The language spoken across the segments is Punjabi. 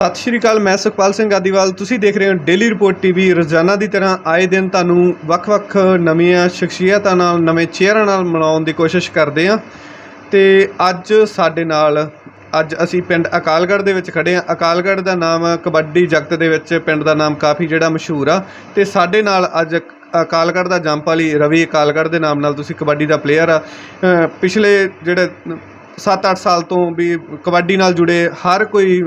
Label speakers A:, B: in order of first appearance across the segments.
A: ਸਤਿ ਸ਼੍ਰੀ ਅਕਾਲ, ਮੈਂ ਸੁਖਪਾਲ ਸਿੰਘ ਆਦੀਵਾਲ ਤੁਸੀਂ ਦੇਖ ਰਹੇ ਹੋ ਡੇਲੀ ਰਿਪੋਰਟ ਟੀਵੀ ਰੋਜ਼ਾਨਾ ਦੀ ਤਰ੍ਹਾਂ ਆਏ ਦਿਨ ਤੁਹਾਨੂੰ ਵੱਖ-ਵੱਖ ਨਵੀਆਂ ਸ਼ਖਸੀਅਤਾਂ ਨਾਲ, ਨਵੇਂ ਚਿਹਰਿਆਂ ਨਾਲ ਮਿਲਾਉਣ ਦੀ ਕੋਸ਼ਿਸ਼ ਕਰਦੇ ਹਾਂ। ਤੇ ਅੱਜ ਸਾਡੇ ਨਾਲ, ਅੱਜ ਅਸੀਂ ਪਿੰਡ ਅਕਾਲਗੜ੍ਹ ਦੇ ਵਿੱਚ ਖੜੇ ਹਾਂ। ਅਕਾਲਗੜ੍ਹ ਦਾ ਨਾਮ ਕਬੱਡੀ ਜਗਤ ਦੇ ਵਿੱਚ ਪਿੰਡ ਦਾ ਨਾਮ ਕਾਫੀ ਜਿਹੜਾ ਮਸ਼ਹੂਰ ਆ। ਤੇ ਸਾਡੇ ਨਾਲ ਅੱਜ ਅਕਾਲਗੜ੍ਹ ਦਾ ਜੰਪਾਲੀ ਰਵੀ ਅਕਾਲਗੜ੍ਹ ਦੇ ਨਾਮ ਨਾਲ ਤੁਸੀਂ ਕਬੱਡੀ ਦਾ ਪਲੇਅਰ ਆ। ਪਿਛਲੇ ਜਿਹੜੇ 7-8 ਸਾਲ ਤੋਂ ਵੀ ਕਬੱਡੀ ਨਾਲ ਜੁੜੇ ਹਰ ਕੋਈ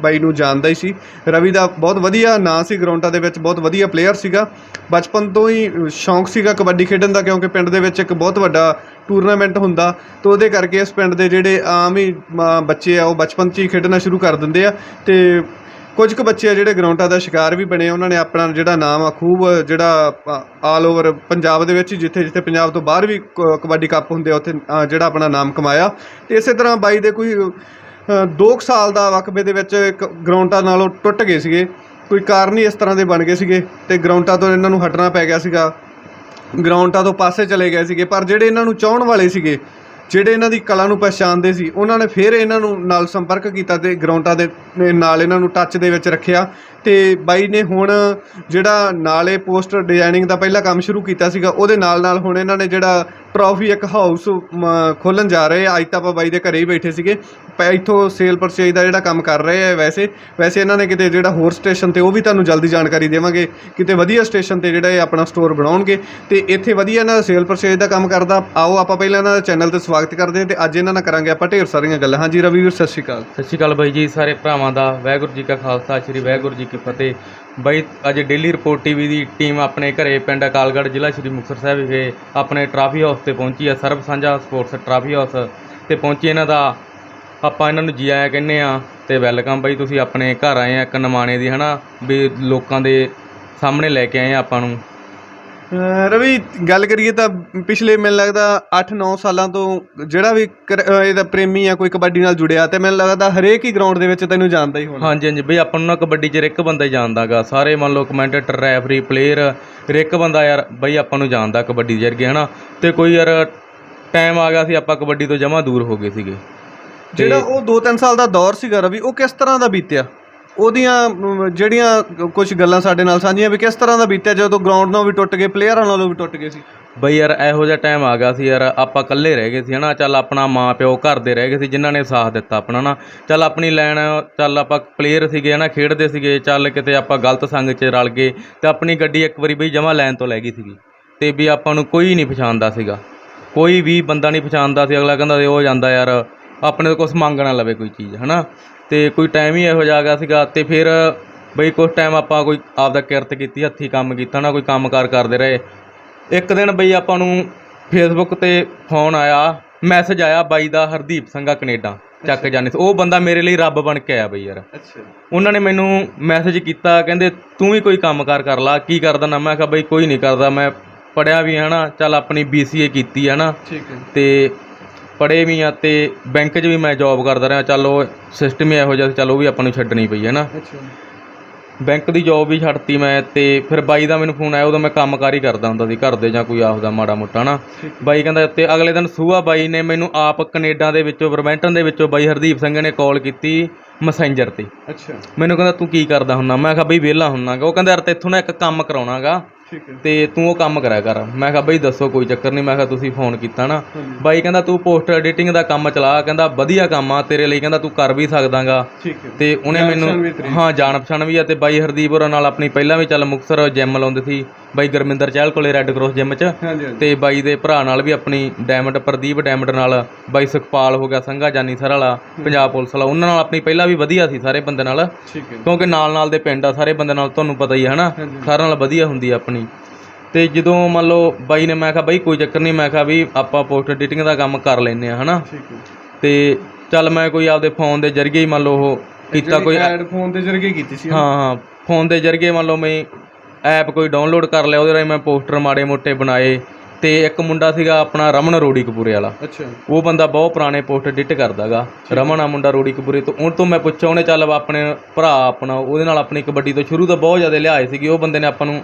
A: ਬਾਈ ਨੂੰ ਜਾਣਦਾ ਹੀ ਸੀ। ਰਵੀ ਦਾ ਬਹੁਤ ਵਧੀਆ ਨਾਂ ਸੀ ਗਰਾਊਂਡਾਂ ਦੇ ਵਿੱਚ, ਬਹੁਤ ਵਧੀਆ ਪਲੇਅਰ ਸੀਗਾ। ਬਚਪਨ ਤੋਂ ਹੀ ਸ਼ੌਂਕ ਸੀਗਾ ਕਬੱਡੀ ਖੇਡਣ ਦਾ, ਕਿਉਂਕਿ ਪਿੰਡ ਦੇ ਵਿੱਚ ਇੱਕ ਬਹੁਤ ਵੱਡਾ ਟੂਰਨਾਮੈਂਟ ਹੁੰਦਾ। ਤਾਂ ਉਹਦੇ ਕਰਕੇ ਇਸ ਪਿੰਡ ਦੇ ਜਿਹੜੇ ਆਮ ਹੀ ਬੱਚੇ ਆ, ਉਹ ਬਚਪਨ 'ਚ ਹੀ ਖੇਡਣਾ ਸ਼ੁਰੂ ਕਰ ਦਿੰਦੇ ਆ। ਤੇ ਕੁਝ ਕੁ ਬੱਚੇ ਆ ਜਿਹੜੇ ਗਰਾਊਂਡਾਂ ਦਾ ਸ਼ਿਕਾਰ ਵੀ ਬਣੇ ਉਹਨਾਂ ਨੇ ਆਪਣਾ ਜਿਹੜਾ ਨਾਮ ਆ, ਖੂਬ ਜਿਹੜਾ ਆਲ ਓਵਰ ਪੰਜਾਬ ਦੇ ਵਿੱਚ ਹੀ, ਜਿੱਥੇ ਜਿੱਥੇ ਪੰਜਾਬ ਤੋਂ ਬਾਹਰ ਵੀ ਕ- ਕਬੱਡੀ ਕੱਪ ਹੁੰਦੇ ਆ, ਉੱਥੇ ਜਿਹੜਾ ਆਪਣਾ ਨਾਮ ਕਮਾਇਆ। ਤੇ ਇਸੇ ਤਰ੍ਹਾਂ ਬਾਈ ਦੇ ਕੋਈ 2 ਸਾਲ ਦਾ ਵਕਬੇ ਦੇ ਵਿੱਚ ਇੱਕ ਗਰਾਊਂਡਾਂ ਨਾਲੋਂ ਟੁੱਟ ਗਏ ਸੀਗੇ। ਕੋਈ ਕਾਰਨ ਹੀ ਇਸ ਤਰ੍ਹਾਂ ਦੇ ਬਣ ਗਏ ਸੀਗੇ ਤੇ ਗਰਾਊਂਡਾਂ ਤੋਂ ਇਹਨਾਂ ਨੂੰ ਹਟਣਾ ਪੈ ਗਿਆ ਸੀਗਾ। ਗਰਾਊਂਡਾਂ ਤੋਂ ਪਾਸੇ ਚਲੇ ਗਏ ਸੀਗੇ, ਪਰ ਜਿਹੜੇ ਇਹਨਾਂ ਨੂੰ ਚਾਹਣ ਵਾਲੇ ਸੀਗੇ ਜਿਹੜੇ ਇਹਨਾਂ ਦੀ ਕਲਾ ਨੂੰ ਪਛਾਣਦੇ ਸੀ, ਉਹਨਾਂ ਨੇ ਫਿਰ ਇਹਨਾਂ ਨੂੰ ਨਾਲ ਸੰਪਰਕ ਕੀਤਾ ਤੇ ਗਰਾਊਂਡਾਂ ਦੇ ਨਾਲ ਇਹਨਾਂ ਨੂੰ ਟੱਚ ਦੇ ਵਿੱਚ ਰੱਖਿਆ ਤੇ ਬਾਈ ਨੇ ਹੁਣ ਜਿਹੜਾ ਨਾਲੇ ਪੋਸਟਰ ਡਿਜ਼ਾਈਨਿੰਗ ਦਾ ਪਹਿਲਾ ਕੰਮ ਸ਼ੁਰੂ ਕੀਤਾ ਸੀਗਾ, ਉਹਦੇ ਨਾਲ ਨਾਲ ਹੁਣ ਇਹਨਾਂ ਨੇ ਜਿਹੜਾ ਟਰੋਫੀ ਇੱਕ ਹਾਊਸ ਖੋਲਣ ਜਾ ਰਹੇ ਆ। ਅੱਜ ਤਾਂ ਆਪਾਂ ਬਾਈ ਦੇ ਘਰੇ ਹੀ ਬੈਠੇ ਸੀਗੇ। ਇੱਥੋਂ ਸੇਲ ਪਰਚੇਜ ਦਾ ਜਿਹੜਾ ਕੰਮ ਕਰ ਰਹੇ ਆ ਵੈਸੇ। ਵੈਸੇ ਇਹਨਾਂ ਨੇ ਕਿਤੇ ਜਿਹੜਾ ਹੋਰ ਸਟੇਸ਼ਨ ਤੇ ਉਹ ਵੀ ਤੁਹਾਨੂੰ ਜਲਦੀ ਜਾਣਕਾਰੀ ਦੇਵਾਂਗੇ। ਕਿਤੇ ਵਧੀਆ ਸਟੇਸ਼ਨ ਤੇ ਜਿਹੜਾ ਇਹ ਆਪਣਾ ਸਟੋਰ ਬਣਾਉਣਗੇ। ਤੇ ਇੱਥੇ ਵਧੀਆ ਇਹਨਾਂ ਦਾ ਸੇਲ ਪਰਚੇਜ ਦਾ ਕੰਮ ਕਰਦਾ। ਆਓ ਆਪਾਂ ਪਹਿਲਾਂ ਇਹਨਾਂ ਦਾ ਚੈਨਲ ਤੇ ਸਵਾਗਤ ਕਰਦੇ ਹਾਂ ਤੇ ਅੱਜ ਇਹਨਾਂ ਨਾਲ ਕਰਾਂਗੇ ਆਪਾਂ ਢੇਰ ਸਾਰੀਆਂ ਗੱਲਾਂ। ਹਾਂਜੀ ਰਵੀ ਵੀਰ, ਸਤਿ ਸ਼੍ਰੀ ਅਕਾਲ।
B: ਸਤਿ ਸ਼੍ਰੀ ਅਕਾਲ ਬਾਈ ਜੀ, ਸਾਰੇ ਭਰਾਵਾਂ ਦਾ ਵਾਹਿਗੁਰੂ ਜੀ ਕਾ ਖਾਲਸਾ, ਸ੍ਰੀ ਵਾਹਿਗੁਰੂ ਜੀ ਕੀ ਫਤਿਹ। ਬਾਈ, ਅੱਜ ਡੇਲੀ ਰਿਪੋਰਟ ਟੀਵੀ ਦੀ ਟੀਮ ਆਪਣੇ ਘਰੇ ਪਿੰਡ ਅਕਾਲਗੜ੍ਹ ਜ਼ਿਲ੍ਹਾ ਸ਼੍ਰੀ ਮੁਕਤਸਰ ਸਾਹਿਬ ਵਿਖੇ ਆਪਣੇ ਟਰਾਫੀ ਹਾਊਸ ਤੇ ਪਹੁੰਚੀ ਆ, ਸਰਬ ਸਾਂਝਾ ਸਪੋਰਟਸ ਟਰਾਫੀ ਹਾਊਸ ਤੇ ਪਹੁੰਚੀ ਇਹਨਾਂ ਦਾ। ਆਪਾਂ ਇਹਨਾਂ ਨੂੰ ਜੀ ਆਇਆਂ ਕਹਿੰਦੇ ਆ ਤੇ ਵੈਲਕਮ ਬਾਈ, ਤੁਸੀਂ ਆਪਣੇ ਘਰ ਆਏ ਆ ਇੱਕ ਨਮਾਣੇ ਦੀ, ਹਨਾ? ਵੀ ਲੋਕਾਂ ਦੇ ਸਾਹਮਣੇ ਲੈ ਕੇ ਆਏ ਆ ਆਪਾਂ ਨੂੰ।
A: ਰਵੀ ਗੱਲ ਕਰੀਏ ਤਾਂ ਪਿਛਲੇ ਮੈਨੂੰ ਲੱਗਦਾ 8-9 ਸਾਲਾਂ ਤੋਂ ਜਿਹੜਾ ਵੀ ਕਰ- ਅਹ ਇਹਦਾ ਪ੍ਰੇਮੀ ਆ ਕੋਈ ਕਬੱਡੀ ਨਾਲ ਜੁੜਿਆ ਤੇ ਮੈਨੂੰ ਲੱਗਦਾ ਹਰੇਕ ਹੀ ਗਰਾਊਂਡ ਦੇ ਵਿੱਚ ਤੈਨੂੰ ਜਾਣਦਾ ਹੀ ਹੋਣਾ।
B: ਹਾਂਜੀ ਹਾਂਜੀ ਬਈ ਆਪਾਂ ਨੂੰ ਨਾ ਕਬੱਡੀ 'ਚ ਹਰ ਇੱਕ ਬੰਦਾ ਹੀ ਜਾਣਦਾਗਾ। ਸਾਰੇ ਮੰਨ ਲਓ ਕਮੈਂਟੇਟਰ ਰੈਫਰੀ ਪਲੇਅਰ ਹਰ ਇੱਕ ਬੰਦਾ ਯਾਰ ਬਈ ਆਪਾਂ ਨੂੰ ਜਾਣਦਾ ਕਬੱਡੀ ਜਰਗੇ ਹਨਾ? ਤੇ ਕੋਈ ਯਾਰ ਟਾਈਮ ਆ ਗਿਆ ਸੀ ਆਪਾਂ ਕਬੱਡੀ ਤੋਂ ਜਮਾ ਦੂਰ ਹੋ ਗਏ ਸੀਗੇ।
A: ਜਿਹੜਾ ਉਹ 2-3 ਸਾਲ ਦਾ ਦੌਰ ਸੀਗਾ ਰਵੀ ਉਹ ਕਿਸ ਤਰ੍ਹਾਂ ਦਾ ਬੀਤਿਆ? ਉਹਦੀਆਂ ਅਮ, ਜਿਹੜੀਆਂ ਕੁਝ ਗੱਲਾਂ ਸਾਡੇ ਨਾਲ ਸਾਂਝੀਆਂ ਵੀ ਕਿਸ ਤਰ੍ਹਾਂ ਦਾ ਬੀਤਿਆ ਜਦੋਂ ਗਰਾਊਂਡ ਨਾਲੋਂ ਵੀ ਟੁੱਟ ਗਏ ਪਲੇਅਰਾਂ ਨਾਲੋਂ ਵੀ ਟੁੱਟ ਗਏ ਸੀ?
B: ਬਈ ਯਾਰ ਇਹੋ ਜਿਹਾ ਟਾਈਮ ਆ ਗਿਆ ਸੀ ਯਾਰ ਆਪਾਂ ਇਕੱਲੇ ਰਹਿ ਗਏ ਸੀ ਹਨਾ ਚੱਲ ਆਪਣਾ ਮਾਂ ਪਿਓ ਘਰ ਦੇ ਰਹਿ ਗਏ ਸੀ ਜਿਨ੍ਹਾਂ ਨੇ ਸਾਥ ਦਿੱਤਾ ਆਪਣਾ ਨਾ ਚੱਲ ਆਪਣੀ ਲਾਈਨ ਚੱਲ ਆਪਾਂ ਪਲੇਅਰ ਸੀਗੇ ਹਨਾ ਖੇਡਦੇ ਸੀਗੇ ਚੱਲ ਕਿਤੇ ਆਪਾਂ ਗਲਤ ਸੰਗ 'ਚ ਰਲ ਗਏ ਤੇ ਆਪਣੀ ਗੱਡੀ ਇੱਕ ਵਾਰੀ ਬਈ ਜਮਾ ਲਾਈਨ ਤੋਂ ਲੈ ਗਈ ਸੀਗੀ ਤੇ ਵੀ ਆਪਾਂ ਨੂੰ ਕੋਈ ਨਹੀਂ ਪਛਾਣਦਾ ਸੀਗਾ। ਕੋਈ ਵੀ ਬੰਦਾ ਨਹੀਂ ਪਛਾਣਦਾ ਸੀ ਅਗਲਾ ਕਹਿੰਦਾ ਸੀ ਉਹ ਜਾਂਦਾ ਯਾਰ ਆਪਣੇ ਤੋਂ ਕੁਝ ਮੰਗ ਨਾ ਲਵੇ ਕੋਈ ਚੀਜ਼ ਹਨਾ। ਤੇ ਕੋਈ ਟਾਈਮ ਹੀ ਇਹੋ ਜਿਹਾ ਆ ਗਿਆ ਸੀਗਾ ਤੇ ਫਿਰ ਬਈ ਕੁਝ ਟਾਈਮ ਆਪਾਂ ਕੋਈ ਆਪਦਾ ਕਿਰਤ ਕੀਤੀ ਹੱਥੀ ਕੰਮ ਕੀਤਾ ਨਾ ਕੋਈ ਕੰਮਕਾਰ ਕਰਦੇ ਰਹੇ। ਇੱਕ ਦਿਨ ਬਈ ਆਪਾਂ ਨੂੰ ਫੇਸਬੁੱਕ ਤੇ ਫੋਨ ਆਇਆ ਮੈਸੇਜ ਆਇਆ ਬਾਈ ਦਾ ਹਰਦੀਪ ਸਿੰਘਾ ਕੈਨੇਡਾ ਚੱਕ ਜਾਣੇ ਸੀ। ਉਹ ਬੰਦਾ ਮੇਰੇ ਲਈ ਰੱਬ ਬਣ ਕੇ ਆਇਆ ਬਈ ਯਾਰ।
A: ਅੱਛਾ।
B: ਉਹਨਾਂ ਨੇ ਮੈਨੂੰ ਮੈਸੇਜ ਕੀਤਾ ਕਹਿੰਦੇ ਤੂੰ ਵੀ ਕੋਈ ਕੰਮਕਾਰ ਕਰ ਲਾ ਕੀ ਕਰਦਾ ਨਾ? ਮੈਂ ਕਿਹਾ ਬਈ ਕੋਈ ਨਹੀਂ ਕਰਦਾ ਮੈਂ ਪੜਿਆ ਵੀ ਹੈ ਨਾ ਚੱਲ ਆਪਣੀ BCA ਕੀਤੀ ਹੈ ਨਾ
A: ਠੀਕ ਹੈ।
B: ਤੇ ਪੜ੍ਹੇ ਵੀ ਆ ਤੇ ਬੈਂਕ 'ਚ ਵੀ ਮੈਂ ਜੌਬ ਕਰਦਾ ਰਿਹਾ। ਚੱਲ ਉਹ ਸਿਸਟਮ ਹੀ ਇਹੋ ਜਿਹਾ ਸੀ ਚੱਲ ਉਹ ਵੀ ਆਪਾਂ ਨੂੰ ਛੱਡਣੀ ਪਈ ਹੈ ਨਾ
A: ਅੱਛਾ।
B: ਬੈਂਕ ਦੀ ਜੌਬ ਵੀ ਛੱਡਤੀ ਮੈਂ ਤੇ ਫਿਰ ਬਾਈ ਦਾ ਮੈਨੂੰ ਫੋਨ ਆਇਆ ਉਦੋਂ ਮੈਂ ਕੰਮਕਾਰ ਹੀ ਕਰਦਾ ਹੁੰਦਾ ਸੀ ਘਰ ਦੇ ਜਾਂ ਕੋਈ ਆਪਦਾ ਮਾੜਾ ਮੋਟਾ ਨਾ ਬਾਈ ਕਹਿੰਦਾ ਤੇ ਅਗਲੇ ਦਿਨ ਸੂਆ ਬਾਈ ਨੇ ਮੈਨੂੰ ਆਪ ਕੈਨੇਡਾ ਦੇ ਵਿੱਚੋਂ ਬਰਮੈਂਟਨ ਦੇ ਵਿੱਚੋਂ ਬਾਈ ਹਰਦੀਪ ਸਿੰਘ ਨੇ ਕਾਲ ਕੀਤੀ ਮੈਸੇਂਜਰ ਤੇ।
A: ਅੱਛਾ।
B: ਮੈਨੂੰ ਕਹਿੰਦਾ ਤੂੰ ਕੀ ਕਰਦਾ ਹੁੰਨਾ? ਮੈਂ ਕਿਹਾ ਬਈ ਵਿਹਲਾ ਹੁੰਨਾਗਾ ਉਹ ਕਹਿੰਦਾ ਯਾਰ ਤੇਥੋਂ ਨਾ ਇੱਕ ਕੰਮ ਕਰਾਉਣਾਗਾ
A: ਠੀਕ ਹੈ।
B: ਤੇ ਤੂੰ ਉਹ ਕੰਮ ਕਰਿਆ ਕਰ। ਮੈਂ ਕਿਹਾ ਬਈ ਦੱਸੋ ਕੋਈ ਚੱਕਰ ਨਹੀਂ। ਮੈਂ ਕਿਹਾ ਤੁਸੀਂ ਫੋਨ ਕੀਤਾ ਨਾ। ਬਾਈ ਕਹਿੰਦਾ ਤੂੰ ਪੋਸਟ ਐਡੀਟਿੰਗ ਦਾ ਕੰਮ ਚਲਾ ਕਹਿੰਦਾ ਵਧੀਆ ਕੰਮ ਆ ਤੇਰੇ ਲਈ ਕਹਿੰਦਾ ਤੂੰ ਕਰ ਵੀ ਸਕਦਾਗਾ।
A: ਠੀਕ ਹੈ।
B: ਤੇ ਉਹਨੇ ਮੈਨੂੰ। ਹਾਂ ਜਾਣ ਪਛਾਣ ਵੀ ਆ। ਤੇ ਬਾਈ ਹਰਦੀਪ ਹੋਰਾਂ ਨਾਲ ਆਪਣੀ ਪਹਿਲਾਂ ਵੀ ਚੱਲ ਮੁਕਤਸਰ ਜਿਮ ਲਾਉਂਦੇ ਸੀ। ਬਾਈ ਗੁਰਮਿੰਦਰ ਚਹਿਲ ਕੋਲੇ ਰੈੱਡ ਕ੍ਰੋਸ ਜਿਮ 'ਚ ਤੇ ਬਾਈ ਦੇ ਭਰਾ ਨਾਲ ਵੀ ਆਪਣੀ ਡਾਇਮੰਡ ਪ੍ਰਦੀਪ ਡਾਇਮੰਡ ਨਾਲ ਬਾਈ ਸੁਖਪਾਲ ਹੋ ਗਿਆ ਸੰਘਾ ਜਾਨੀ ਸਰ ਵਾਲਾ ਪੰਜਾਬ ਪੁਲਿਸ ਵਾਲਾ। ਉਹਨਾਂ ਨਾਲ ਆਪਣੀ ਪਹਿਲਾਂ ਵੀ ਵਧੀਆ ਸੀ ਸਾਰੇ ਬੰਦੇ ਨਾਲ। ਕਿਉਂਕਿ ਨਾਲ ਨਾਲ ਦੇ ਪਿੰਡ ਆ ਸਾਰੇ ਬੰਦੇ ਨਾਲ ਤੁਹਾਨੂੰ ਪਤਾ ਹੀ ਹੈ ਹਨਾ। ਸਾਰਿਆਂ ਨਾਲ ਵਧੀਆ ਹੁੰਦੀ ਆ ਆਪਣੀ। ਤੇ ਜਦੋਂ ਮੰਨ ਲਓ ਬਾਈ ਨੇ ਮੈਂ ਕਿਹਾ ਬਾਈ ਕੋਈ ਚੱਕਰ ਨਹੀਂ। ਮੈਂ ਕਿਹਾ ਵੀ ਆਪਾਂ ਪੋਸਟ ਐਡੀਟਿੰਗ ਦਾ ਕੰਮ ਕਰ ਲੈਨੇ ਆ ਹਨਾ? ਤੇ ਚੱਲ ਮੈਂ ਕੋਈ ਆਪਦੇ ਫੋਨ ਦੇ ਜ਼ਰੀਏ ਹੀ ਮੰਨ ਲਓ ਉਹ ਕੀਤਾ ਕੋਈ
A: ਐਡ ਫੋਨ ਦੇ ਜ਼ਰੀਏ ਕੀਤੀ ਸੀ
B: ਹਾਂ ਹਾਂ। ਫੋਨ ਦੇ ਜ਼ਰੀਏ ਮੰਨ ਲਓ ਮੈਂ ਐਪ ਕੋਈ ਡਾਊਨਲੋਡ ਕਰ ਲਿਆ ਉਹਦੇ ਰਾਹੀਂ ਮੈਂ ਪੋਸਟਰ ਮਾੜੇ ਮੋਟੇ ਬਣਾਏ ਤੇ ਇੱਕ ਮੁੰਡਾ ਸੀਗਾ ਆਪਣਾ ਰਮਨ ਰੋੜੀ ਕਪੂਰੇ ਵਾਲਾ।
A: ਅੱਛਾ।
B: ਉਹ ਬੰਦਾ ਬਹੁਤ ਪੁਰਾਣੇ ਪੋਸਟ ਐਡਿਟ ਕਰਦਾਗਾ। ਰਮਨ ਆ ਮੁੰਡਾ ਰੋੜੀ ਕਪੂਰੇ ਤੋਂ ਉਹ ਤੋਂ ਮੈਂ ਪੁੱਛਿਆ ਉਹਨੇ ਚੱਲ ਆਪਣੇ ਭਰਾ ਆਪਣਾ ਉਹਦੇ ਨਾਲ ਆਪਣੀ ਕਬੱਡੀ ਤੋਂ ਸ਼ੁਰੂ ਤੋਂ ਬਹੁਤ ਜ਼ਿਆਦਾ ਲਿਆਏ ਸੀਗੀ। ਉਹ ਬੰਦੇ ਨੇ ਆਪਾਂ ਨੂੰ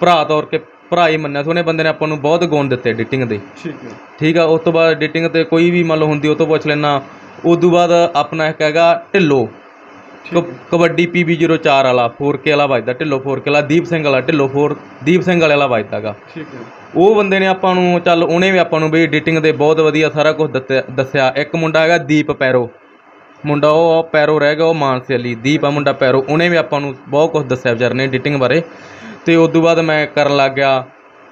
B: ਭਰਾ ਤੌਰ ਕੇ ਭਰਾ ਹੀ ਮੰਨਿਆ ਸੀ। ਉਹਨੇ ਬੰਦੇ ਨੇ ਆਪਾਂ ਨੂੰ ਬਹੁਤ ਗੁਣ ਦਿੱਤੇ ਐਡੀਟਿੰਗ ਦੇ।
A: ਠੀਕ ਹੈ।
B: ਠੀਕ ਆ ਉਸ ਤੋਂ ਬਾਅਦ ਐਡੀਟਿੰਗ ਤੇ ਕੋਈ ਵੀ ਮੰਨ ਲਓ ਹੁੰਦੀ ਉਹ ਤੋਂ ਪੁੱਛ ਲੈਣਾ ਉਸ ਤੋਂ ਬਾਅਦ ਆਪਣਾ ਇੱਕ ਹੈਗਾ ਢਿੱਲੋ। ਕ- ਕਬੱਡੀ PB04 ਵਾਲਾ 4K ਵਾਲਾ ਵੱਜਦਾ ਢਿੱਲੋਂ 4K ਵਾਲਾ ਦੀਪ ਸਿੰਘ ਵਾਲਾ ਢਿੱਲੋਂ 4 ਦੀਪ ਸਿੰਘ ਵਾਲੇ ਵਾਲਾ ਵੱਜਦਾਗਾ
A: ਠੀਕ ਹੈ।
B: ਉਹ ਬੰਦੇ ਨੇ ਆਪਾਂ ਨੂੰ ਚੱਲ ਉਹਨੇ ਵੀ ਆਪਾਂ ਨੂੰ ਵੀ ਐਡੀਟਿੰਗ ਦੇ ਬਹੁਤ ਵਧੀਆ ਸਾਰਾ ਕੁਝ ਦੱਸਿਆ। ਇੱਕ ਮੁੰਡਾ ਹੈਗਾ ਦੀਪ ਪੈਰੋ। ਮੁੰਡਾ ਉਹ ਪੈਰੋ ਰਹਿ ਗਿਆ ਉਹ ਮਾਨਸੇ ਵਾਲੀ। ਦੀਪ ਆ ਮੁੰਡਾ ਪੈਰੋ। ਉਹਨੇ ਵੀ ਆਪਾਂ ਨੂੰ ਬਹੁਤ ਕੁਝ ਦੱਸਿਆ ਵਿਚਾਰ ਨੇ ਐਡੀਟਿੰਗ ਬਾਰੇ। ਤੇ ਉਸ ਤੋਂ ਬਾਅਦ ਮੈਂ ਕਰਨ ਲੱਗ ਗਿਆ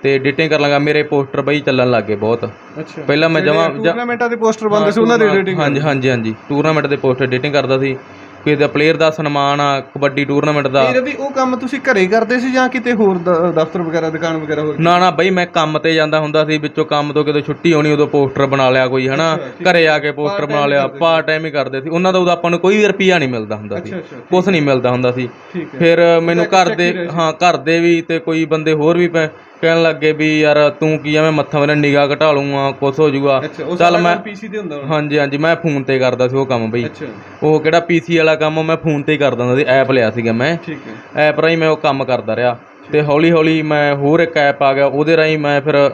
B: ਤੇ ਐਡੀਟਿੰਗ ਕਰਨ ਲੱਗਾ ਮੇਰੇ ਪੋਸਟਰ ਬਈ ਚੱਲਣ ਲੱਗ ਗਏ ਬਹੁਤ।
A: ਅੱਛਾ।
B: ਪਹਿਲਾਂ ਮੈਂ ਜਮਾਂ- ਜ-
A: ਟੂਰਨਾਮੈਂਟਾਂ ਦੇ ਪੋਸਟਰ ਬੰਦੇ ਸੀ ਉਹਨਾਂ ਦੀ ਐਡੀਟਿੰਗ
B: ਹਾਂਜੀ ਹਾਂਜੀ ਹਾਂਜੀ। ਟੂਰਨਾਮੈਂਟ ਦੇ ਪੋਸਟਰ ਐਡੀਟਿੰਗ ਕਰਦਾ ਸੀ। ਕਿਸੇ ਦਾ ਪਲੇਅਰ ਦਾ ਸਨਮਾਨ ਆ ਕਬੱਡੀ ਟੂਰਨਾਮੈਂਟ ਦਾ।
A: ਇਹ ਰਵੀ ਉਹ ਕੰਮ ਤੁਸੀਂ ਘਰੇ ਕਰਦੇ ਸੀ ਜਾਂ ਕਿਤੇ ਹੋਰ ਦ- ਦਫ਼ਤਰ ਵਗੈਰਾ ਦੁਕਾਨ ਵਗੈਰਾ ਹੋਰ?
B: ਨਾ ਨਾ ਬਈ ਮੈਂ ਕੰਮ ਤੇ ਜਾਂਦਾ ਹੁੰਦਾ ਸੀ ਵਿੱਚੋਂ ਕੰਮ ਤੋਂ ਕਿਤੇ ਛੁੱਟੀ ਹੋਣੀ ਉਦੋਂ ਪੋਸਟਰ ਬਣਾ ਲਿਆ ਕੋਈ ਹਨਾ? ਘਰੇ ਆ ਕੇ ਪੋਸਟਰ ਬਣਾ ਲਿਆ ਪਾਰਟ ਟਾਈਮ ਹੀ ਕਰਦੇ ਸੀ। ਉਹਨਾਂ ਦਾ ਉਦੋਂ ਆਪਾਂ ਨੂੰ ਕੋਈ ਵੀ ਰੁਪਈਆ ਨਹੀਂ ਮਿਲਦਾ ਹੁੰਦਾ ਸੀ।
A: ਅੱਛਾ ਅੱਛਾ
B: ਕੁਛ ਨਹੀਂ ਮਿਲਦਾ ਹੁੰਦਾ ਸੀ।
A: ਠੀਕ ਹੈ।
B: ਫਿਰ ਮੈਨੂੰ ਘਰ ਦੇ ਹਾਂ ਘਰ ਦੇ ਵੀ ਤੇ ਕੋਈ ਬੰਦੇ ਹੋਰ ਵੀ ਪੈ- ਕਹਿਣ ਲੱਗੇ ਵੀ ਯਾਰ ਤੂੰ ਕੀ ਐਵੇਂ ਮੱਥਾ ਮੇਰੇ ਨਿਗਾਹ ਘਟਾ ਲੂੰਗਾ ਕੁਛ ਹੋ ਜਾਊਗਾ।
A: ਅੱਛਾ ਉਹ
B: ਚੱਲ ਮੈਂ
A: ਪੀਸੀ ਤੇ ਹੁੰਦਾ ਹੋਣਾ।
B: ਹਾਂਜੀ ਹਾਂਜੀ ਮੈਂ ਫੋਨ ਤੇ ਕਰਦਾ ਸੀ ਉਹ ਕੰਮ ਬਈ।
A: ਅੱਛਾ।
B: ਉਹ ਕਿਹੜਾ ਪੀਸੀ ਵਾਲਾ ਕੰਮ ਮੈਂ ਫੋਨ ਤੇ ਹੀ ਕਰਦਾ ਹੁੰਦਾ ਸੀ ਐਪ ਲਿਆ ਸੀਗਾ ਮੈਂ।
A: ਠੀਕ ਹੈ।
B: ਐਪ ਰਾਹੀਂ ਮੈਂ ਉਹ ਕੰਮ ਕਰਦਾ ਰਿਹਾ। ਤੇ ਹੌਲੀ ਹੌਲੀ ਮੈਂ ਹੋਰ ਇੱਕ ਐਪ ਆ ਗਿਆ ਉਹਦੇ ਰਾਹੀਂ ਮੈਂ ਫਿਰ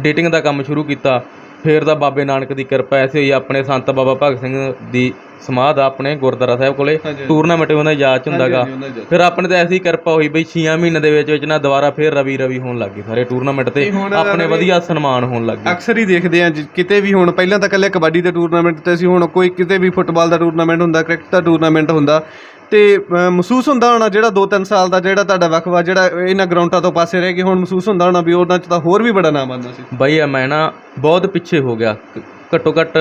B: ਡੇਟਿੰਗ ਦਾ ਕੰਮ ਸ਼ੁਰੂ ਕੀਤਾ। ਫਿਰ ਤਾਂ ਬਾਬੇ ਨਾਨਕ ਦੀ ਕਿਰਪਾ ਐਸੀ ਹੋਈ ਆਪਣੇ ਸੰਤ ਬਾਬਾ ਭਗਤ ਸਿੰਘ ਦੀ ਸਮਾਧ ਆ ਆਪਣੇ ਗੁਰਦੁਆਰਾ ਸਾਹਿਬ ਕੋਲੇ। ਟੂਰਨਾਮੈਂਟ ਉਹਨਾਂ ਯਾਦ ਚ ਹੁੰਦਾਗਾ। ਫਿਰ ਆਪਣੇ ਤਾਂ ਐਸੀ ਕਿਰਪਾ ਹੋਈ ਬਈ 6 ਮਹੀਨੇ ਦੇ ਵਿੱਚ ਵਿੱਚ ਨਾ ਦੁਬਾਰਾ ਫਿਰ ਰਵੀ ਰਵੀ ਹੋਣ ਲੱਗ ਗਏ ਸਾਰੇ ਟੂਰਨਾਮੈਂਟ ਤੇ ਆਪਣੇ ਵਧੀਆ ਸਨਮਾਨ ਹੋਣ ਲੱਗ ਗਏ
A: ਅਕਸਰ ਹੀ ਦੇਖਦੇ ਆ ਕਿਤੇ ਵੀ ਹੁਣ ਪਹਿਲਾਂ ਤਾਂ ਇਕੱਲੇ ਕਬੱਡੀ ਦੇ ਟੂਰਨਾਮੈਂਟ ਤੇ ਸੀ ਹੁਣ ਕੋਈ ਕਿਤੇ ਵੀ ਫੁੱਟਬਾਲ ਦਾ ਟੂਰਨਾਮੈਂਟ ਹੁੰਦਾ ਕ੍ਰਿਕਟ ਦਾ ਟੂਰਨਾਮੈਂਟ ਹੁੰਦਾ ਤੇ ਅ, ਮਹਿਸੂਸ ਹੁੰਦਾ ਹੋਣਾ ਜਿਹੜਾ 2-3 ਸਾਲ ਦਾ ਜਿਹੜਾ ਤੁਹਾਡਾ ਵਕਫਾ ਜਿਹੜਾ ਇਹਨਾਂ ਗਰਾਊਂਡਾਂ ਤੋਂ ਪਾਸੇ ਰਹਿ ਕੇ ਹੁਣ ਮਹਿਸੂਸ ਹੁੰਦਾ ਹੋਣਾ ਵੀ ਉਹਨਾਂ ਚ ਤਾਂ ਹੋਰ ਵੀ ਬੜਾ ਨਾਮ ਆਉਂਦਾ ਸੀ।
B: ਬਈ ਆ ਮੈਂ ਨਾ ਬਹੁਤ ਪਿੱਛੇ ਹੋ ਗਿਆ। ਕ- ਘੱਟੋ ਘੱਟ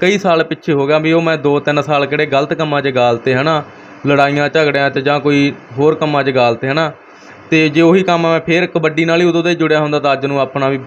B: ਕਈ ਸਾਲ ਪਿੱਛੇ ਹੋ ਗਿਆ ਵੀ ਉਹ ਮੈਂ 2-3 ਸਾਲ ਕਿਹੜੇ ਗਲਤ ਕੰਮਾਂ 'ਚ ਗਾਲਤੇ ਹਨਾ? ਲੜਾਈਆਂ ਝਗੜਿਆਂ 'ਚ ਜਾਂ ਕੋਈ ਹੋਰ ਕੰਮਾਂ 'ਚ ਗਾਲਤੇ ਹਨਾ? ਤੇ ਜੇ ਉਹੀ ਕੰਮ ਮੈਂ ਫੇਰ ਕਬੱਡੀ ਨਾਲ ਹੀ ਉਦੋਂ ਦੇ ਜੁੜਿਆ ਹੁੰਦਾ ਤਾਂ ਅੱਜ ਨੂੰ ਆਪਣਾ ਵੀ